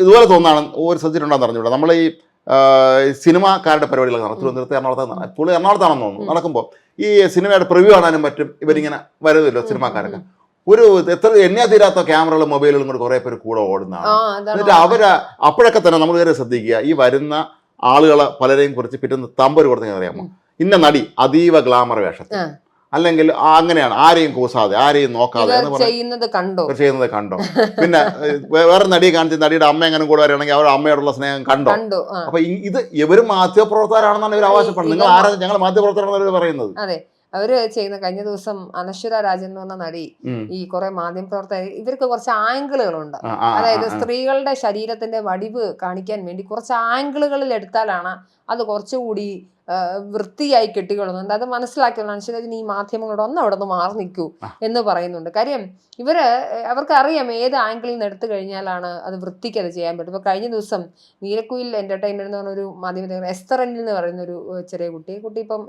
ഇതുപോലെ തോന്നാണ് ഒരു ശ്രദ്ധിച്ചിട്ടുണ്ടെന്ന് അറിഞ്ഞൂടാ നമ്മൾ ഈ സിനിമാക്കാരുടെ പരിപാടികളൊക്കെ നടത്തും തിരുവനന്തപുരത്ത് എറണാകുളത്ത് പുള്ളി എറണാകുളത്താണെന്ന് തോന്നുന്നു. നടക്കുമ്പോൾ ഈ സിനിമയുടെ പ്രിവ്യൂ കാണാനും പറ്റും. ഇവരിങ്ങനെ വരുമല്ലോ സിനിമാക്കാരൊക്കെ. ഒരു എത്ര എന്നെ തീരാത്ത ക്യാമറകളും മൊബൈലുകളും കൂടെ കുറേ പേര് കൂടെ ഓടുന്നതാണ്. എന്നിട്ട് അവർ അപ്പോഴൊക്കെ തന്നെ നമ്മൾ കയറി ശ്രദ്ധിക്കുക. ഈ വരുന്ന ആളുകളെ പലരെയും കുറിച്ച് പിറ്റുന്ന തമ്പൊരു കൊടുത്തെങ്കിൽ അറിയാമോ? ഇന്ന നടി അതീവ ഗ്ലാമർ വേഷത്തിൽ. അല്ലെങ്കിൽ അങ്ങനെയാണ് ആരെയും കൂസാതെ ആരെയും നോക്കാതെ എന്ന് ചെയ്യുന്നത് കണ്ടോ? ചെയ്യുന്നത് കണ്ടോ? പിന്നെ വേറെ നടിയെ കാണിച്ച് നടിയുടെ അമ്മ എങ്ങനെ കൂടെ വരികയാണെങ്കിൽ അവരുടെ അമ്മയോടുള്ള സ്നേഹം കണ്ടോ? അപ്പൊ ഇത് ഇവരും മാധ്യമപ്രവർത്തകരാണെന്നാണ് ഇവർ ആവശ്യപ്പെടുന്നത് നിങ്ങൾ ആരാ ഞങ്ങൾ മാധ്യമപ്രവർത്തകരാണെന്ന് ഇവർ പറയുന്നത്. അതെ അവർ ചെയ്യുന്ന കഴിഞ്ഞ ദിവസം അനശ്വര രാജൻ എന്ന് പറഞ്ഞ നടി ഈ കുറെ മാധ്യമപ്രവർത്തകർ ഇവർക്ക് കുറച്ച് ആംഗിളുകളുണ്ട്. അതായത് സ്ത്രീകളുടെ ശരീരത്തിന്റെ വടിവ് കാണിക്കാൻ വേണ്ടി കുറച്ച് ആംഗിളുകളിൽ എടുത്താലാണ് അത് കുറച്ചുകൂടി വൃത്തിയായി കെട്ടിക്കൊള്ളുന്നുണ്ട് അത് മനസ്സിലാക്കിയുള്ള മനുഷ്യരതിന് ഈ മാധ്യമങ്ങളോട് ഒന്ന് അവിടെ നിന്ന് മാറി നിൽക്കൂ എന്ന് പറയുന്നുണ്ട്. കാര്യം ഇവർ അവർക്ക് അറിയാം ഏത് ആംഗിളിൽ നിന്ന് എടുത്തു കഴിഞ്ഞാലാണ് അത് വൃത്തിക്ക് അത് ചെയ്യാൻ പറ്റും. ഇപ്പൊ കഴിഞ്ഞ ദിവസം നീലക്കുയിൽ എന്റർടൈൻമെന്റ് എന്ന് പറഞ്ഞൊരു മാധ്യമത്തിൽ എസ്തറനിൽ എന്ന് പറയുന്ന ഒരു ചെറിയ കുട്ടി കുട്ടി ഇപ്പം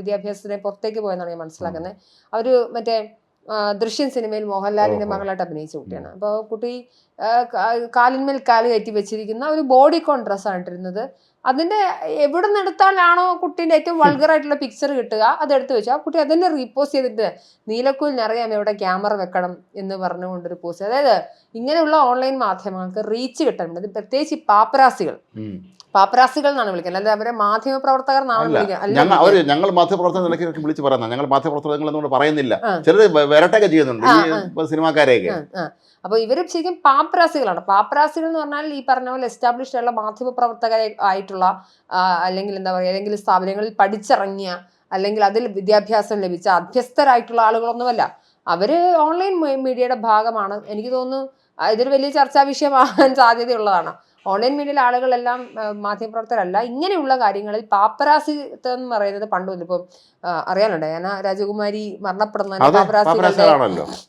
വിദ്യാഭ്യാസത്തിനെ പുറത്തേക്ക് പോയെന്നാണ് ഞാൻ മനസ്സിലാക്കുന്നത് അവർ മറ്റേ ദൃശ്യൻ ദൃശ്യം സിനിമയിൽ മോഹൻലാലിന്റെ. മകളായിട്ട് അഭിനയിച്ച കുട്ടിയാണ്. അപ്പോൾ കുട്ടി കാലിന്മേൽ കാൽ കയറ്റി വെച്ചിരിക്കുന്ന ഒരു ബോഡി കോൺ ഡ്രസ്സാണ് ഇട്ടിരുന്നത്. അതിന്റെ എവിടെ നിന്നെടുത്താലാണോ കുട്ടീന്റെ കുട്ടീന്റെ ഏറ്റവും വൾഗറായിട്ടുള്ള പിക്ചർ കിട്ടുക? അത് എടുത്ത് വെച്ചു. ആ കുട്ടി അതന്നെ റീപോസ്റ്റ് ചെയ്തിട്ട് നീലക്കൂലിനറിയാം എവിടെ ക്യാമറ വെക്കണം എന്ന് പറഞ്ഞുകൊണ്ട് ഒരു പോസ്റ്റ് അതായത് ഇങ്ങനെയുള്ള ഓൺലൈൻ മാധ്യമങ്ങൾക്ക് റീച്ച് കിട്ടുന്നുണ്ട് പ്രത്യേകിച്ച് ഈ പാപ്പരാസികൾ. പാപ്പരാസികൾ എന്നാണ് വിളിക്കുന്നത്. അല്ലാതെ അവരെ മാധ്യമ പ്രവർത്തകർ ഞങ്ങൾ മാധ്യമപ്രവർത്തകർ നിലയ്ക്ക് വിളിച്ച് പറയുന്ന ഞങ്ങൾ മാധ്യമപ്രവർത്തകർ എന്നുകൊണ്ട് പറയുന്നില്ല. ചിലർ വരട്ടൊക്കെ ചെയ്യുന്നുണ്ട്. ഈ. സിനിമാക്കാരെയൊക്കെ. ആ, ഇവർ ശരിക്കും പാപ്പരാസികളാണ്. പാപ്പരാസികൾ എന്ന് പറഞ്ഞാൽ ഈ പറഞ്ഞ പോലെ എസ്റ്റാബ്ലിഷ്ഡ് ആയിട്ടുള്ള മാധ്യമ പ്രവർത്തകരെ ആയിട്ടുള്ള അല്ലെങ്കിൽ എന്താ പറയുക ഏതെങ്കിലും സ്ഥാപനങ്ങളിൽ പഠിച്ചിറങ്ങിയ അല്ലെങ്കിൽ അതിൽ വിദ്യാഭ്യാസം ലഭിച്ച അഭ്യസ്തരായിട്ടുള്ള ആളുകളൊന്നുമല്ല. അവർ ഓൺലൈൻ മീഡിയയുടെ ഭാഗമാണ്. എനിക്ക് തോന്നുന്നു ഇതൊരു വലിയ ചർച്ചാ വിഷയമാകാൻ സാധ്യതയുള്ളതാണ്. ഓൺലൈൻ മീഡിയയിലെ ആളുകളെല്ലാം മാധ്യമപ്രവർത്തകരല്ല. ഇങ്ങനെയുള്ള കാര്യങ്ങളിൽ പാപ്പരാസി എന്ന് പറയുന്നത് പണ്ട് മുതൽ ഇപ്പം അറിയാനുണ്ട്? ഞാൻ രാജകുമാരി മരണപ്പെടുന്ന പാപ്പരാസികളുടെ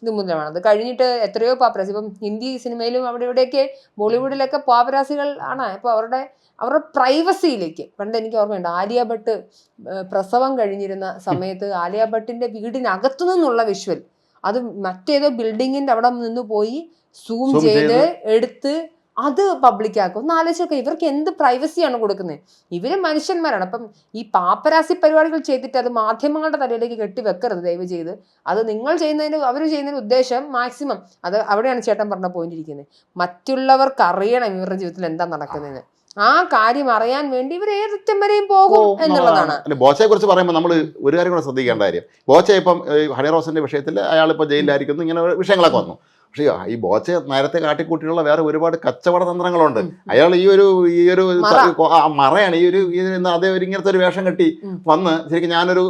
ഇത് മുതലാണ്. അത് കഴിഞ്ഞിട്ട് എത്രയോ പാപ്പരാസി. ഇപ്പം ഹിന്ദി സിനിമയിലും അവിടെ ഇവിടെയൊക്കെ ബോളിവുഡിലൊക്കെ പാപ്പരാസികൾ ആണ്. അപ്പോൾ അവരുടെ അവരുടെ പ്രൈവസിയിലേക്ക് പണ്ട് എനിക്ക് ഓർമ്മയുണ്ട് ആലിയ ഭട്ട് പ്രസവം കഴിഞ്ഞിരുന്ന സമയത്ത് ആലിയ ഭട്ടിന്റെ വീടിനകത്തു നിന്നുള്ള വിഷ്വൽ. അത് മറ്റേതോ ബിൽഡിങ്ങിന്റെ അവിടെ നിന്ന് പോയി സൂം ചെയ്ത് എടുത്ത് അത് പബ്ലിക്കാക്കും ഒന്ന് ആലോചിച്ചൊക്കെ ഇവർക്ക് എന്ത് പ്രൈവസിയാണ് കൊടുക്കുന്നത്? ഇവർ മനുഷ്യന്മാരാണ്. അപ്പം ഈ പാപ്പരാസി പരിപാടികൾ ചെയ്തിട്ട് അത് മാധ്യമങ്ങളുടെ തലയിലേക്ക് കെട്ടി വെക്കരുത് ദയവ് ചെയ്ത്. അത് നിങ്ങൾ ചെയ്യുന്നതിന് അവർ ചെയ്യുന്നതിന് ഉദ്ദേശം മാക്സിമം അത് അവിടെയാണ് ചേട്ടൻ പറഞ്ഞ പോയിന്റ് ഇരിക്കുന്നത്. മറ്റുള്ളവർക്ക് അറിയണം ഇവരുടെ ജീവിതത്തിൽ എന്താ നടക്കുന്നതെന്ന്. ആ കാര്യം അറിയാൻ വേണ്ടി ഇവർ ഏതറ്റം വരെയും പോകും എന്നുള്ളതാണ്. ബോച്ചയെ കുറിച്ച് പറയുമ്പോൾ നമ്മൾ ഒരു കാര്യം കൂടെ ശ്രദ്ധിക്കേണ്ട കാര്യം. ബോച്ച ഇപ്പം ഹണി റോസിന്റെ വിഷയത്തിൽ അയാൾ ഇപ്പോൾ ജയിലിലായിരിക്കുന്നു ഇങ്ങനെ വിഷയങ്ങളൊക്കെ വന്നു. പക്ഷേ ഈ ബോച്ചെ നേരത്തെ കാട്ടിക്കൂട്ടിയുള്ള വേറെ ഒരുപാട് കച്ചവട തന്ത്രങ്ങളുണ്ട്. അയാൾ ഈ ഒരു ഈ ഒരു മറയാണ്. ഈ ഒരു അതേ ഒരു ഇങ്ങനത്തെ ഒരു വേഷം കെട്ടി വന്ന് ശരിക്കും ഞാനൊരു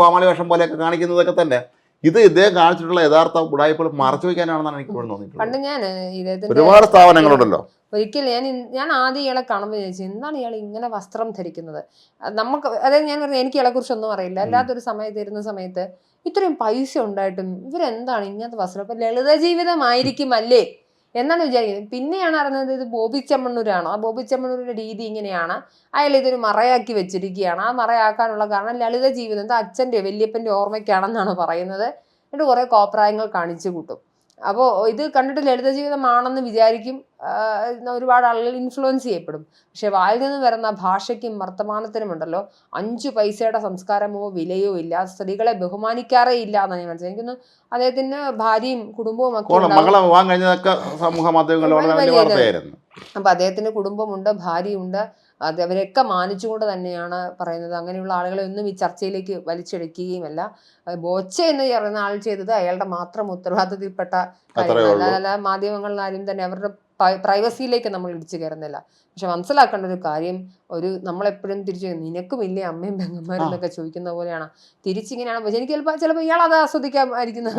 കോമാളി വേഷം പോലെയൊക്കെ കാണിക്കുന്നതൊക്കെ തന്നെ. ഇത് ഇദ്ദേഹം കാണിച്ചിട്ടുള്ള യഥാർത്ഥ ഉടായ്പകൾ മറച്ചു വയ്ക്കാനാണെന്നാണ് എനിക്ക് തോന്നിയിട്ടുള്ളത് ഒരുപാട് സ്ഥാപനങ്ങളുണ്ടല്ലോ. ഒരിക്കൽ ഞാൻ ഞാൻ ആദ്യം ഇയാളെ കാണുമ്പോൾ ചോദിച്ചു എന്താണ് ഇയാൾ ഇങ്ങനെ വസ്ത്രം ധരിക്കുന്നത്? നമുക്ക് അതായത് ഞാൻ പറഞ്ഞു എനിക്ക് ഇയാളെ കുറിച്ച് ഒന്നും അറിയില്ല. അല്ലാത്തൊരു സമയത്ത് ഇരുന്ന സമയത്ത് ഇത്രയും പൈസ ഉണ്ടായിട്ടും ഇവരെന്താണ് ഇങ്ങനത്തെ വസ്ത്രം? ഇപ്പം ലളിത ജീവിതമായിരിക്കും അല്ലേ എന്നാണ് വിചാരിക്കുന്നത്. പിന്നെയാണ് അറിഞ്ഞത് ഇത് ബോബി ചെമ്മണ്ണൂരാണോ? ആ ബോബി ചെമ്മണ്ണൂരിന്റെ രീതി ഇങ്ങനെയാണ്. അയാൾ ഇതൊരു മറയാക്കി വെച്ചിരിക്കുകയാണ്. ആ മറയാക്കാനുള്ള കാരണം ലളിത ജീവിതം എന്താ അച്ഛന്റെ വല്യപ്പന്റെ ഓർമ്മയ്ക്കാണെന്നാണ് പറയുന്നത്. എന്നിട്ട് കുറേ കോപ്രായങ്ങൾ കാണിച്ചു കൂട്ടും. അപ്പോൾ ഇത് കണ്ടിട്ട് ലളിത ജീവിതമാണെന്ന് വിചാരിക്കും ഒരുപാട് ആളുകൾ ഇൻഫ്ലുവൻസ് ചെയ്യപ്പെടും. പക്ഷെ വായിൽ നിന്ന് വരുന്ന ഭാഷയ്ക്കും വർത്തമാനത്തിനും ഉണ്ടല്ലോ അഞ്ചു പൈസയുടെ സംസ്കാരമോ വിലയോ ഇല്ല സ്ത്രീകളെ ബഹുമാനിക്കാറേ ഇല്ല എന്നാണ് ഞാൻ മനസ്സിലാക്കുന്നത്. അദ്ദേഹത്തിന് ഭാര്യയും കുടുംബവും ഒക്കെ സമൂഹ മാധ്യമങ്ങളിൽ അപ്പൊ അദ്ദേഹത്തിന് കുടുംബമുണ്ട് ഭാര്യയുണ്ട്. അത് അവരൊക്കെ മാനിച്ചുകൊണ്ട് തന്നെയാണ് പറയുന്നത്. അങ്ങനെയുള്ള ആളുകളെ ഒന്നും ഈ ചർച്ചയിലേക്ക് വലിച്ചെടുക്കുകയുമല്ല. ബോച്ച എന്ന് പറയുന്ന ആൾ ചെയ്തത് അയാളുടെ മാത്രം ഉത്തരവാദിത്തത്തിൽപ്പെട്ട കാര്യമല്ല. അല്ല മാധ്യമങ്ങളിലാരും തന്നെ അവരുടെ പ്രൈവസിയിലേക്ക് നമ്മൾ ഇടിച്ചു കയറുന്നില്ല. പക്ഷെ മനസ്സിലാക്കേണ്ട ഒരു കാര്യം ഒരു നമ്മളെപ്പോഴും തിരിച്ചു നിനക്കും ഇല്ലേ അമ്മയും പെങ്ങന്മാരും എന്നൊക്കെ ചോദിക്കുന്ന പോലെയാണ്. തിരിച്ചിങ്ങനെയാണ്. എനിക്ക് ചിലപ്പോൾ ചിലപ്പോൾ ഇയാൾ അത് ആസ്വദിക്കാമായിരിക്കുന്ന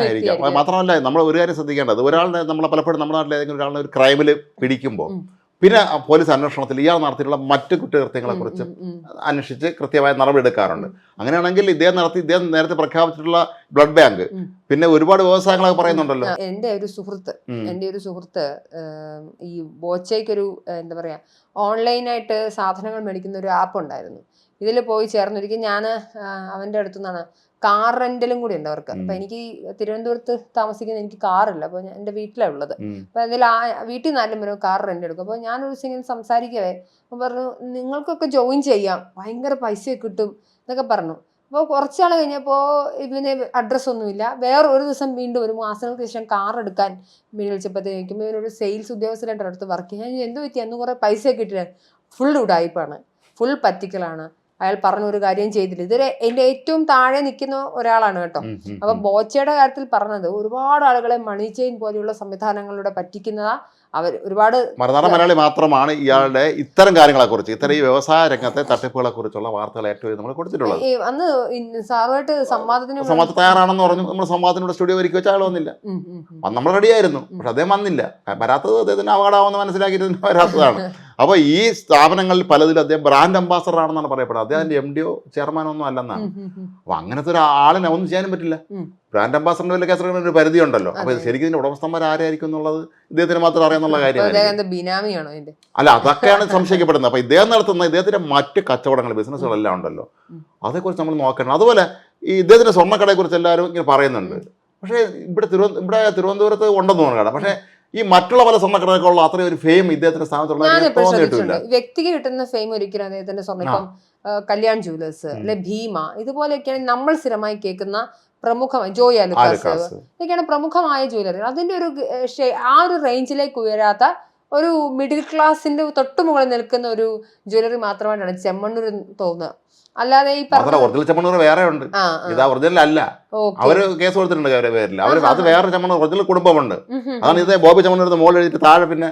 മാത്രമല്ല നമ്മൾ ഒരു കാര്യം ശ്രദ്ധിക്കേണ്ടത്. ഒരാളെ നമ്മളെ പലപ്പോഴും നമ്മുടെ നാട്ടിലെ ഏതെങ്കിലും ഒരാളെ ഒരു ക്രൈമിൽ പിടിക്കുമ്പോൾ. പിന്നെ പോലീസ് അന്വേഷണത്തിൽ ഇയാൾ നടത്തിയിട്ടുള്ള മറ്റു കുറ്റകൃത്യങ്ങളെ കുറിച്ച്. അന്വേഷിച്ച് കൃത്യമായ നടപടിയെടുക്കാറുണ്ട് അങ്ങനെയാണെങ്കിൽ ഇദ്ദേഹം നടത്തി ഇദ്ദേഹം നേരത്തെ പ്രഖ്യാപിച്ചിട്ടുള്ള ബ്ലഡ് ബാങ്ക് പിന്നെ ഒരുപാട് വ്യവസായങ്ങളൊക്കെ പറയുന്നുണ്ടല്ലോ. എന്റെ എന്റെ ഒരു സുഹൃത്ത് എന്റെ എന്റെ ഒരു സുഹൃത്ത് ഈ ബോച്ചയ്ക്കൊരു എന്താ പറയാ ഓൺലൈനായിട്ട് സാധനങ്ങൾ മേടിക്കുന്ന ഒരു ആപ്പ് ഉണ്ടായിരുന്നു. ഇതിൽ പോയി ചേർന്നിരിക്കും ഞാൻ അവന്റെ അടുത്തു നിന്നാണ് കാർ റെന്റലും കൂടി ഉണ്ട് അവർക്ക്. അപ്പൊ എനിക്ക് തിരുവനന്തപുരത്ത് താമസിക്കുന്ന എനിക്ക് കാറില്ല അപ്പോൾ എന്റെ വീട്ടിലാണ് ഉള്ളത്. അപ്പൊ അതിൽ ആ വീട്ടിൽ നിന്നാലും വരും കാർ റെന്റ് എടുക്കും. അപ്പൊ ഞാൻ ഒരു ദിവസം ഇങ്ങനെ സംസാരിക്കവേ. അപ്പോൾ പറഞ്ഞു നിങ്ങൾക്കൊക്കെ ജോയിൻ ചെയ്യാം. ഭയങ്കര പൈസ കിട്ടും എന്നൊക്കെ പറഞ്ഞു. അപ്പോൾ കുറച്ചാൾ കഴിഞ്ഞപ്പോൾ ഇവന് അഡ്രസ്സ് ഒന്നുമില്ല. വേറെ ഒരു ദിവസം വീണ്ടും ഒരു മാസങ്ങൾക്ക് ശേഷം കാർ എടുക്കാൻ വീട് വിളിച്ചപ്പോഴത്തേക്കും ഇവനൊരു സെയിൽസ് ഉദ്യോഗസ്ഥരുടെ അടുത്ത് വർക്ക് ചെയ്യാൻ എന്ത് പറ്റി? അന്ന് കുറേ പൈസ കിട്ടില്ല ഫുൾ ഉടായ്പാണ് ഫുൾ പറ്റിക്കലാണ് അയാൾ പറഞ്ഞ ഒരു കാര്യം ചെയ്തില്ല. ഇതൊരു എന്റെ ഏറ്റവും താഴെ നിൽക്കുന്ന ഒരാളാണ് കേട്ടോ. അപ്പൊ ബോച്ചയുടെ കാര്യത്തിൽ പറഞ്ഞത് ഒരുപാട് ആളുകളെ മണി ചെയിൻ പോലെയുള്ള സംവിധാനങ്ങളിലൂടെ പറ്റിക്കുന്നതാ അവർ ഒരുപാട് മറുനാടൻ മലയാളി മാത്രമാണ് ഇയാളുടെ ഇത്തരം കാര്യങ്ങളെ കുറിച്ച് ഇത്തരം ഈ വ്യവസായ രംഗത്തെ തട്ടിപ്പുകളെ കുറിച്ചുള്ള വാർത്തകൾ ഏറ്റവും നമ്മൾ കൊടുത്തിട്ടുള്ളത്. അന്ന് സാറുമായിട്ട് സംവാദത്തിന് സംവാദം തയ്യാറാണെന്ന് പറഞ്ഞു നമ്മൾ സംവാദത്തിനോട് സ്റ്റുഡിയോ ഒരുക്കി വെച്ച ആൾ വന്നില്ല. നമ്മൾ റെഡിയായിരുന്നു പക്ഷെ അദ്ദേഹം വന്നില്ല. വരാത്തത് അദ്ദേഹത്തിന് അപകടമാണെന്ന് മനസ്സിലാക്കിയിട്ട് വരാത്തതാണ്. <laughs> അപ്പോൾ ഈ സ്ഥാപനങ്ങളിൽ പലതിലും അദ്ദേഹം ബ്രാൻഡ് അംബാസഡർ ആണെന്നാണ് പറയപ്പെടുന്നത്. അദ്ദേഹം എം ഡി ഒ ചെയർമാൻ ഒന്നും അല്ലെന്നാണ്. ഉം, ഉം, ഉം. അപ്പൊ അങ്ങനത്തെ ഒരു ആളിനെ ഒന്നും ചെയ്യാനും പറ്റില്ല. ബ്രാൻഡ് അംബാസഡറിന്റെ വലിയ കേസുകളിൽ ഒരു പരിധി ഉണ്ടല്ലോ അപ്പോൾ ശരിക്കും ഇതിന്റെ ഉടമസ്ഥന്മാർ ആരായിരിക്കും എന്നുള്ളത് ഇദ്ദേഹത്തിന് മാത്രം അറിയാമെന്നുള്ള കാര്യമാണ് അല്ല അതൊക്കെയാണ് സംശയിക്കപ്പെടുന്നത്. അപ്പോൾ ഇദ്ദേഹം നടത്തുന്ന ഇദ്ദേഹത്തിന്റെ മറ്റ് കച്ചവടങ്ങൾ ബിസിനസ്സുകളെല്ലാം ഉണ്ടല്ലോ. അതേക്കുറിച്ച് നമ്മൾ നോക്കണം അതുപോലെ ഈ ഇദ്ദേഹത്തിന്റെ സ്വർണക്കടയെ കുറിച്ച് എല്ലാവരും ഇങ്ങനെ പറയുന്നുണ്ട്. പക്ഷേ ഇവിടെ തിരുവനന്തപുരം ഇവിടെ തിരുവനന്തപുരത്ത് ഉണ്ടെന്ന് തോന്നുന്നു കട പക്ഷേ ഈ മറ്റുള്ള പല സ്വർണക്കടകളുള്ള അത്രയും ഒരു ഫെയിം ഇദ്ദേഹത്തിന്റെ സ്ഥാനത്തുള്ള വ്യക്തിക്ക് കിട്ടുന്ന ഫെയിം ഒരിക്കലും അദ്ദേഹത്തിന്റെ സ്വർണം ഇപ്പം കല്യാൺ ജുവലേഴ്സ്. അല്ലെ ഭീമ ഇതുപോലെയൊക്കെയാണ് നമ്മൾ സ്ഥിരമായി കേൾക്കുന്ന പ്രമുഖമായ ജോയി അലുക്കാസ് ഇതൊക്കെയാണ് പ്രമുഖമായ ജ്വല്ലറികൾ അതിന്റെ ഒരു ആ ഒരു റേഞ്ചിലേക്ക് ഉയരാത്ത ഒരു മിഡിൽ ക്ലാസിന്റെ തൊട്ട് മുകളിൽ നിൽക്കുന്ന ഒരു ജ്വല്ലറി മാത്രമായിട്ടാണ് ചെമ്മണ്ണൂർ തോന്നുന്നത് അല്ലാതെ ഈ ഒറിജിനൽ ചെമ്മണ്ണൂർ വേറെ ഉണ്ട്. ഇത് ഒറിജിനൽ അല്ല. അവർ കേസ് കൊടുത്തിട്ടുണ്ട് അവരുടെ പേരിൽ. അവർ അത് വേറെ ചെമ്മണ്ണൂർ ഒറിജിനൽ കുടുംബമുണ്ട്. അതാണ് ഇത് ബോബി ചെമ്മണ്ണൂർ മോൾ എഴുതിട്ട് താഴെ പിന്നെ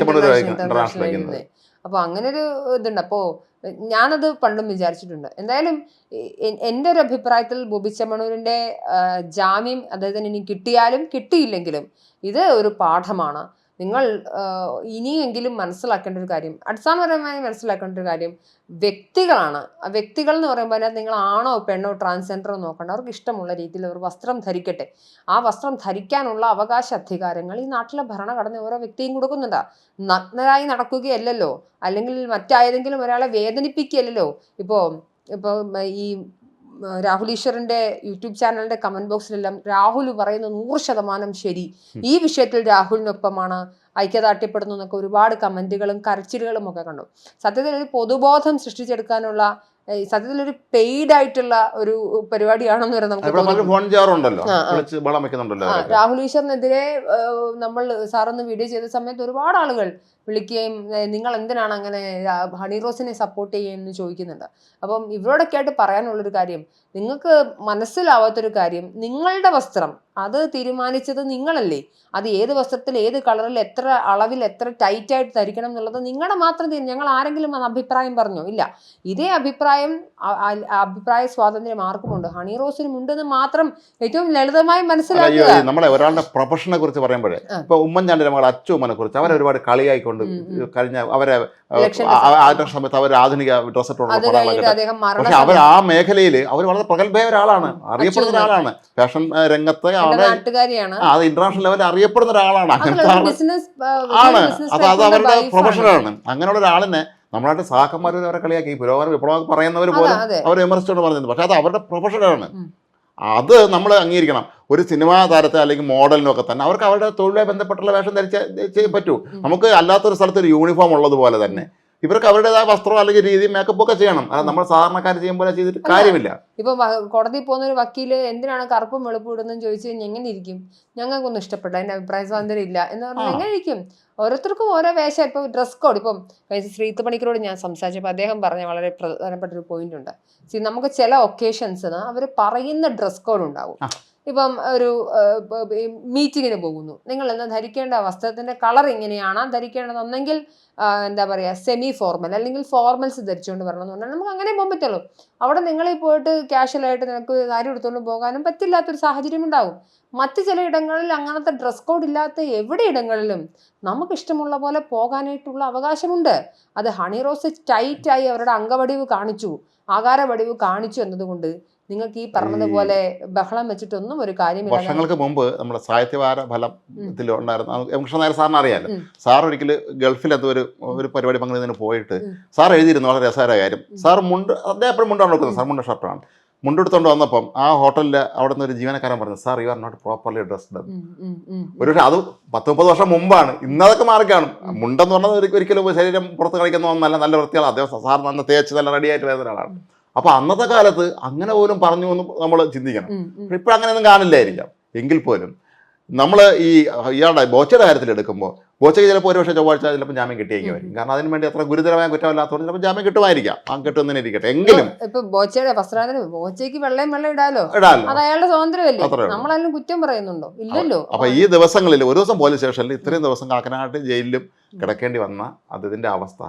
ചെമ്മണ്ണൂർ ഇന്റർനാഷണൽ അപ്പൊ അങ്ങനെ ഒരു ഇതുണ്ട്. അപ്പോ ഞാനത് പണ്ടും വിചാരിച്ചിട്ടുണ്ട്. എന്തായാലും എന്റെ ഒരു അഭിപ്രായത്തിൽ ബോബി ചെമ്മണ്ണൂരിന്റെ ആ, ജാമ്യം അതായത് ഇനി കിട്ടിയാലും കിട്ടിയില്ലെങ്കിലും ഇത് ഒരു പാഠമാണ്. നിങ്ങൾ ഇനിയെങ്കിലും മനസ്സിലാക്കേണ്ട ഒരു കാര്യം അടിസ്ഥാനപരമായി മനസ്സിലാക്കേണ്ട ഒരു കാര്യം വ്യക്തികളാണ്. വ്യക്തികൾ എന്ന് പറയുമ്പോൾ അതിനകത്ത് നിങ്ങൾ ആണോ പെണ്ണോ ട്രാൻസ്ജെൻഡറോ നോക്കണ്ട. അവർക്ക് ഇഷ്ടമുള്ള രീതിയിൽ അവർ വസ്ത്രം ധരിക്കട്ടെ. ആ വസ്ത്രം ധരിക്കാനുള്ള അവകാശ അധികാരങ്ങൾ ഈ നാട്ടിലെ ഭരണഘടന ഓരോ വ്യക്തിയും കൊടുക്കുന്നുണ്ട്. നഗ്നരായി നടക്കുകയല്ലല്ലോ. അല്ലെങ്കിൽ മറ്റായതെങ്കിലും ഒരാളെ വേദനിപ്പിക്കുകയല്ലല്ലോ. ഇപ്പോൾ ഇപ്പോൾ ഈ രാഹുൽ ഈശ്വറിന്റെ യൂട്യൂബ് ചാനലിന്റെ കമന്റ് ബോക്സിലെല്ലാം രാഹുൽ പറയുന്ന നൂറ് ശതമാനം ശരി. ഈ വിഷയത്തിൽ രാഹുലിനൊപ്പമാണ് ഐക്യദാർഢ്യപ്പെടുന്നു എന്നൊക്കെ ഒരുപാട് കമന്റുകളും കരച്ചിലുകളും ഒക്കെ കണ്ടു. സത്യത്തിൽ ഒരു പൊതുബോധം സൃഷ്ടിച്ചെടുക്കാനുള്ള സത്യത്തിൽ ഒരു പെയ്ഡ് ആയിട്ടുള്ള ഒരു പരിപാടിയാണെന്ന് വരെ നമുക്ക് ഫോൺ ചെയ്യാറുണ്ടല്ലോ. രാഹുൽ ഈശ്വറിനെതിരെ നമ്മൾ സാറൊന്ന് വീഡിയോ ചെയ്ത സമയത്ത് ഒരുപാട് ആളുകൾ വിളിക്കുകയും നിങ്ങൾ എന്തിനാണ് അങ്ങനെ ഹണി റോസിനെ സപ്പോർട്ട് ചെയ്യുമെന്ന് ചോദിക്കുന്നുണ്ട്. അപ്പം ഇവരോടൊക്കെ ആയിട്ട് പറയാനുള്ളൊരു കാര്യം നിങ്ങൾക്ക് മനസ്സിലാവാത്തൊരു കാര്യം നിങ്ങളുടെ വസ്ത്രം അത് തീരുമാനിച്ചത് നിങ്ങളല്ലേ? അത് ഏത് വസ്ത്രത്തിൽ ഏത് കളറിൽ എത്ര അളവിൽ എത്ര ടൈറ്റായിട്ട് ധരിക്കണം എന്നുള്ളത് നിങ്ങളുടെ മാത്രം തീരും ഞങ്ങൾ ആരെങ്കിലും അത് അഭിപ്രായം പറഞ്ഞോ? ഇല്ല. ഇതേ അഭിപ്രായം അഭിപ്രായ സ്വാതന്ത്ര്യം ആർക്കുമുണ്ട് ഹണി റോസിനും ഉണ്ടെന്ന് മാത്രം ഏറ്റവും ലളിതമായി മനസ്സിലാക്കി മനസ്സിലാക്കുക. നമ്മളെ ഒരാളുടെ പ്രൊഫഷനെ കുറിച്ച് പറയുമ്പോഴേ. ഇപ്പൊ ഉമ്മൻചാണ്ടിന്റെ മകൾ അച്ഛനെ കുറിച്ച് അവരെ ഒരുപാട് കളിയായിക്കൊണ്ട് ഉം. കഴിഞ്ഞ അവരെ Election ആ- ആ- ആ സമയത്ത്. അവർ ആധുനിക ഡ്രസ് ഇട്ടുള്ള പക്ഷെ അവർ ആ മേഖലയിൽ അവർ വളരെ പ്രഗത്ഭയ ഒരാളാണ് അറിയപ്പെടുന്ന. ഒരാളാണ്. ഫാഷൻ രംഗത്ത് അത് ഇന്റർനാഷണൽ ലെവലിൽ അറിയപ്പെടുന്ന ഒരാളാണ്. അങ്ങനത്തെ ആണ്. അത് അത് അവരുടെ പ്രൊഫഷണലാണ് അങ്ങനെയുള്ള ഒരാളിനെ നമ്മളായിട്ട് സാക്കന്മാർ അവരെ കളിയാക്കി പുരോഗമന വിപ്ലവം പറയുന്നവർ പോലും അവരെ വിമർശിച്ചുകൊണ്ട് പറഞ്ഞത് പക്ഷെ അത് അവരുടെ പ്രൊഫഷനാണ് ഉം. അത് നമ്മൾ അംഗീകരിക്കണം. ഒരു സിനിമാ താരത്തെ അല്ലെങ്കിൽ മോഡലിനൊക്കെ തന്നെ അവർക്ക് അവരുടെ തൊഴിലുമായി ബന്ധപ്പെട്ടുള്ള വേഷം ധരിച്ച ചെയ്യാൻ പറ്റൂ. നമുക്ക് അല്ലാത്തൊരു സ്ഥലത്ത് ഒരു യൂണിഫോം ഉള്ളതുപോലെ തന്നെ. ഇവർക്ക് അവരുടേതായ വസ്ത്രം അല്ലെങ്കിൽ രീതി മേക്കപ്പ് ഒക്കെ ചെയ്യണം. അത് നമ്മൾ സാധാരണക്കാർ ചെയ്യുമ്പോൾ ചെയ്തിട്ട് കാര്യമില്ല. ഇപ്പൊ കോടതി പോകുന്ന ഒരു വക്കീൽ എന്തിനാണ് കറുപ്പും വെളുപ്പും ഇടുന്നതെന്ന് ചോദിച്ചു കഴിഞ്ഞാൽ എങ്ങനെ ഇരിക്കും? ഞങ്ങൾക്കൊന്നും ഇഷ്ടപ്പെട്ട അതിന്റെ അഭിപ്രായ സ്വാതന്ത്ര്യം ഇല്ല. എന്ന് പറഞ്ഞാൽ എങ്ങനെ ഇരിക്കും? ഓരോരുത്തർക്കും ഓരോ വേഷം. ഇപ്പം ഡ്രസ് കോഡ് ഇപ്പം ശ്രീത്ത് പണിക്കരോട് ഞാൻ സംസാരിച്ചപ്പോൾ അദ്ദേഹം പറഞ്ഞ വളരെ പ്രധാനപ്പെട്ട ഒരു പോയിന്റ് ഉണ്ട് നമുക്ക് ചില ഒക്കേഷൻസിന് അവർ പറയുന്ന ഡ്രസ് കോഡ് ഉണ്ടാവും. ഇപ്പം ഒരു മീറ്റിങ്ങിന് പോകുന്നു. നിങ്ങൾ എന്ന് ധരിക്കേണ്ട വസ്ത്രത്തിന്റെ കളർ ഇങ്ങനെയാണ് ധരിക്കേണ്ടത് ഒന്നെങ്കിൽ എന്താ പറയുക സെമി ഫോർമൽ അല്ലെങ്കിൽ ഫോർമൽസ് ധരിച്ചുകൊണ്ട് വരണം എന്ന് നമുക്ക് അങ്ങനെ പോകാൻ പറ്റുള്ളൂ. അവിടെ നിങ്ങളിൽ പോയിട്ട് ക്യാഷ്വലായിട്ട് നിനക്ക് കാര്യം എടുത്തുകൊണ്ട് പോകാനും പറ്റില്ലാത്തൊരു സാഹചര്യം ഉണ്ടാകും മറ്റ് ചില ഇടങ്ങളിൽ അങ്ങനത്തെ ഡ്രസ് കോഡ് ഇല്ലാത്ത എവിടെ ഇടങ്ങളിലും നമുക്ക് ഇഷ്ടമുള്ള പോലെ പോകാനായിട്ടുള്ള അവകാശമുണ്ട്. അത് ഹണി റോസ് ടൈറ്റായി അവരുടെ അംഗവടിവ് കാണിച്ചു ആകാരവടിവ് കാണിച്ചു എന്നതുകൊണ്ട് നിങ്ങൾക്ക് ഈ പറഞ്ഞതുപോലെ ബഹളം വെച്ചിട്ടൊന്നും ഒരു കാര്യമില്ല വർഷങ്ങൾക്ക് മുമ്പ് നമ്മുടെ സാഹിത്യവാര ഫലത്തിൽ ഉണ്ടായിരുന്ന. എം കൃഷ്ണ നായർ സാറിന് അറിയാലോ. സാർ ഒരിക്കൽ ഗൾഫിൽ അത് ഒരു ഒരു പരിപാടി പങ്കെടുക്കുന്നതിന് പോയിട്ട് സാർ എഴുതിയിരുന്നു വളരെ രസകരമായ കാര്യം. സാർ മുണ്ട് അദ്ദേഹം എപ്പോഴും മുണ്ടാണ് കൊടുക്കുന്നത് സാർ മുണ്ട ഷർട്ടാണ്. മുണ്ടെടുത്തോണ്ട് വന്നപ്പം ആ ഹോട്ടലിൽ അവിടെ നിന്ന് ഒരു ജീവനക്കാരൻ പറഞ്ഞു sir you are not properly dressed ഉം, ഉം, ഉം. ഒരു അത് പത്ത് മുപ്പത് വർഷം മുമ്പാണ്. ഇന്നതൊക്കെ മാർക്കാണ് മുണ്ടെന്ന് പറഞ്ഞത് ഒരി- ഒരിക്കലും ശരീരം പുറത്ത് കളിക്കുന്ന ഒന്നല്ല നല്ല വൃത്തിയാണ് അദ്ദേഹം സാർ നല്ല തേച്ച് നല്ല റെഡിയായിട്ട് വരുന്ന ഒരാളാണ് അപ്പോൾ അന്നത്തെ കാലത്ത് അങ്ങനെ പോലും പറഞ്ഞു എന്ന് നമ്മൾ ചിന്തിക്കണം. ഉം, അങ്ങനെ ഒന്നും അങ്ങനെയൊന്നും കാണില്ലായിരിക്കാം. എങ്കിൽ പോലും നമ്മൾ ഈ ഇയാളുടെ ബോച്ചയുടെ കാര്യത്തിൽ എടുക്കുമ്പോൾ ബോച്ചയ്ക്ക് ചിലപ്പോൾ ഒരു പക്ഷേ ചൊവ്വാഴ്ച ചിലപ്പോൾ ജാമ്യം കിട്ടിയേക്കുമായിരിക്കും കാരണം അതിന് വേണ്ടി അത്ര ഗുരുതരമായ കുറ്റമല്ലാത്തതുകൊണ്ട് ചിലപ്പോൾ ജാമ്യം കിട്ടുമായിരിക്കാം. ആ കിട്ടുന്നതിന് ഇരിക്കട്ടെ എങ്കിലും ഇപ്പൊ ബോച്ചയുടെ വസ്ത്രാന്തരം ബോച്ചയ്ക്ക് വെള്ളയും വെള്ളം ഇടാലോ? ഇടാലോ? അത് അയാളുടെ സ്വാതന്ത്ര്യമല്ലേ നമ്മളെല്ലാം കുറ്റം പറയുന്നുണ്ടോ? ഇല്ലല്ലോ. അപ്പൊ ഈ ദിവസങ്ങളിൽ ഒരു ദിവസം പോലീസ് സ്റ്റേഷനിൽ ഇത്രയും ദിവസം കാക്കനാട്ട് ജയിലിലും കിടക്കേണ്ടി വന്ന അതിന്റെ അവസ്ഥ.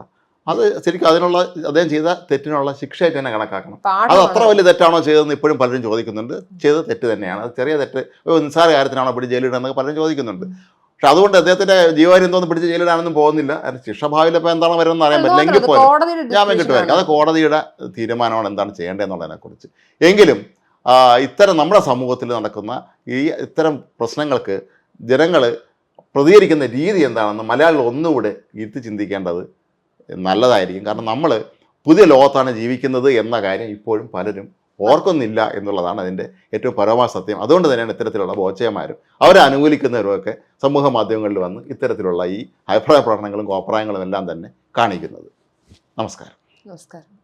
അത് ശരിക്കും അതിനുള്ള അദ്ദേഹം ചെയ്ത തെറ്റിനുള്ള ശിക്ഷയായിട്ട് തന്നെ കണക്കാക്കണം. അത് അത്ര വലിയ തെറ്റാണോ ചെയ്തതെന്ന് ഇപ്പോഴും പലരും ചോദിക്കുന്നുണ്ട്. ചെയ്ത തെറ്റ് തന്നെയാണ്. അത് ചെറിയ തെറ്റ് ഒരു നിസ്സാര കാര്യത്തിനാണോ പിടിച്ച് ജയിലിടുന്നതൊക്കെ പലരും ചോദിക്കുന്നുണ്ട്. പക്ഷെ അതുകൊണ്ട് അദ്ദേഹത്തിന്റെ ജീവകാര്യം എന്തോന്ന് പിടിച്ച് ജയിലിടാനൊന്നും പോകുന്നില്ല. അതിന് ശിക്ഷ ഭാവിയിൽ ഇപ്പോൾ എന്താണ് വരുന്നത് അറിയാൻ പറ്റില്ല. എങ്കിൽ പോലും ജാമ്യം കിട്ടുമായിരിക്കും അത് കോടതിയുടെ തീരുമാനമാണ് എന്താണ് ചെയ്യേണ്ടതെന്നുള്ളതിനെ കുറിച്ച് എങ്കിലും ഇത്തരം നമ്മുടെ സമൂഹത്തിൽ നടക്കുന്ന ഈ ഇത്തരം പ്രശ്നങ്ങൾക്ക് ജനങ്ങൾ പ്രതികരിക്കുന്ന രീതി എന്താണെന്ന് മലയാളികൾ ഒന്നുകൂടെ ഇരുത്തി ചിന്തിക്കേണ്ടത് നല്ലതായിരിക്കും. കാരണം നമ്മൾ പുതിയ ലോകത്താണ് ജീവിക്കുന്നത് എന്ന കാര്യം ഇപ്പോഴും പലരും ഓർക്കുന്നില്ല എന്നുള്ളതാണ് അതിന്റെ ഏറ്റവും പരമമായ സത്യം. അതുകൊണ്ട് തന്നെയാണ് ഇത്തരത്തിലുള്ള ബോച്ചയന്മാരും അവരെ അനുകൂലിക്കുന്നവരുമൊക്കെ സമൂഹ മാധ്യമങ്ങളിൽ വന്ന് ഇത്തരത്തിലുള്ള ഈ അഭിപ്രായ പ്രകടനങ്ങളും കോപ്രായങ്ങളും എല്ലാം തന്നെ കാണിക്കുന്നത്. നമസ്കാരം. നമസ്കാരം.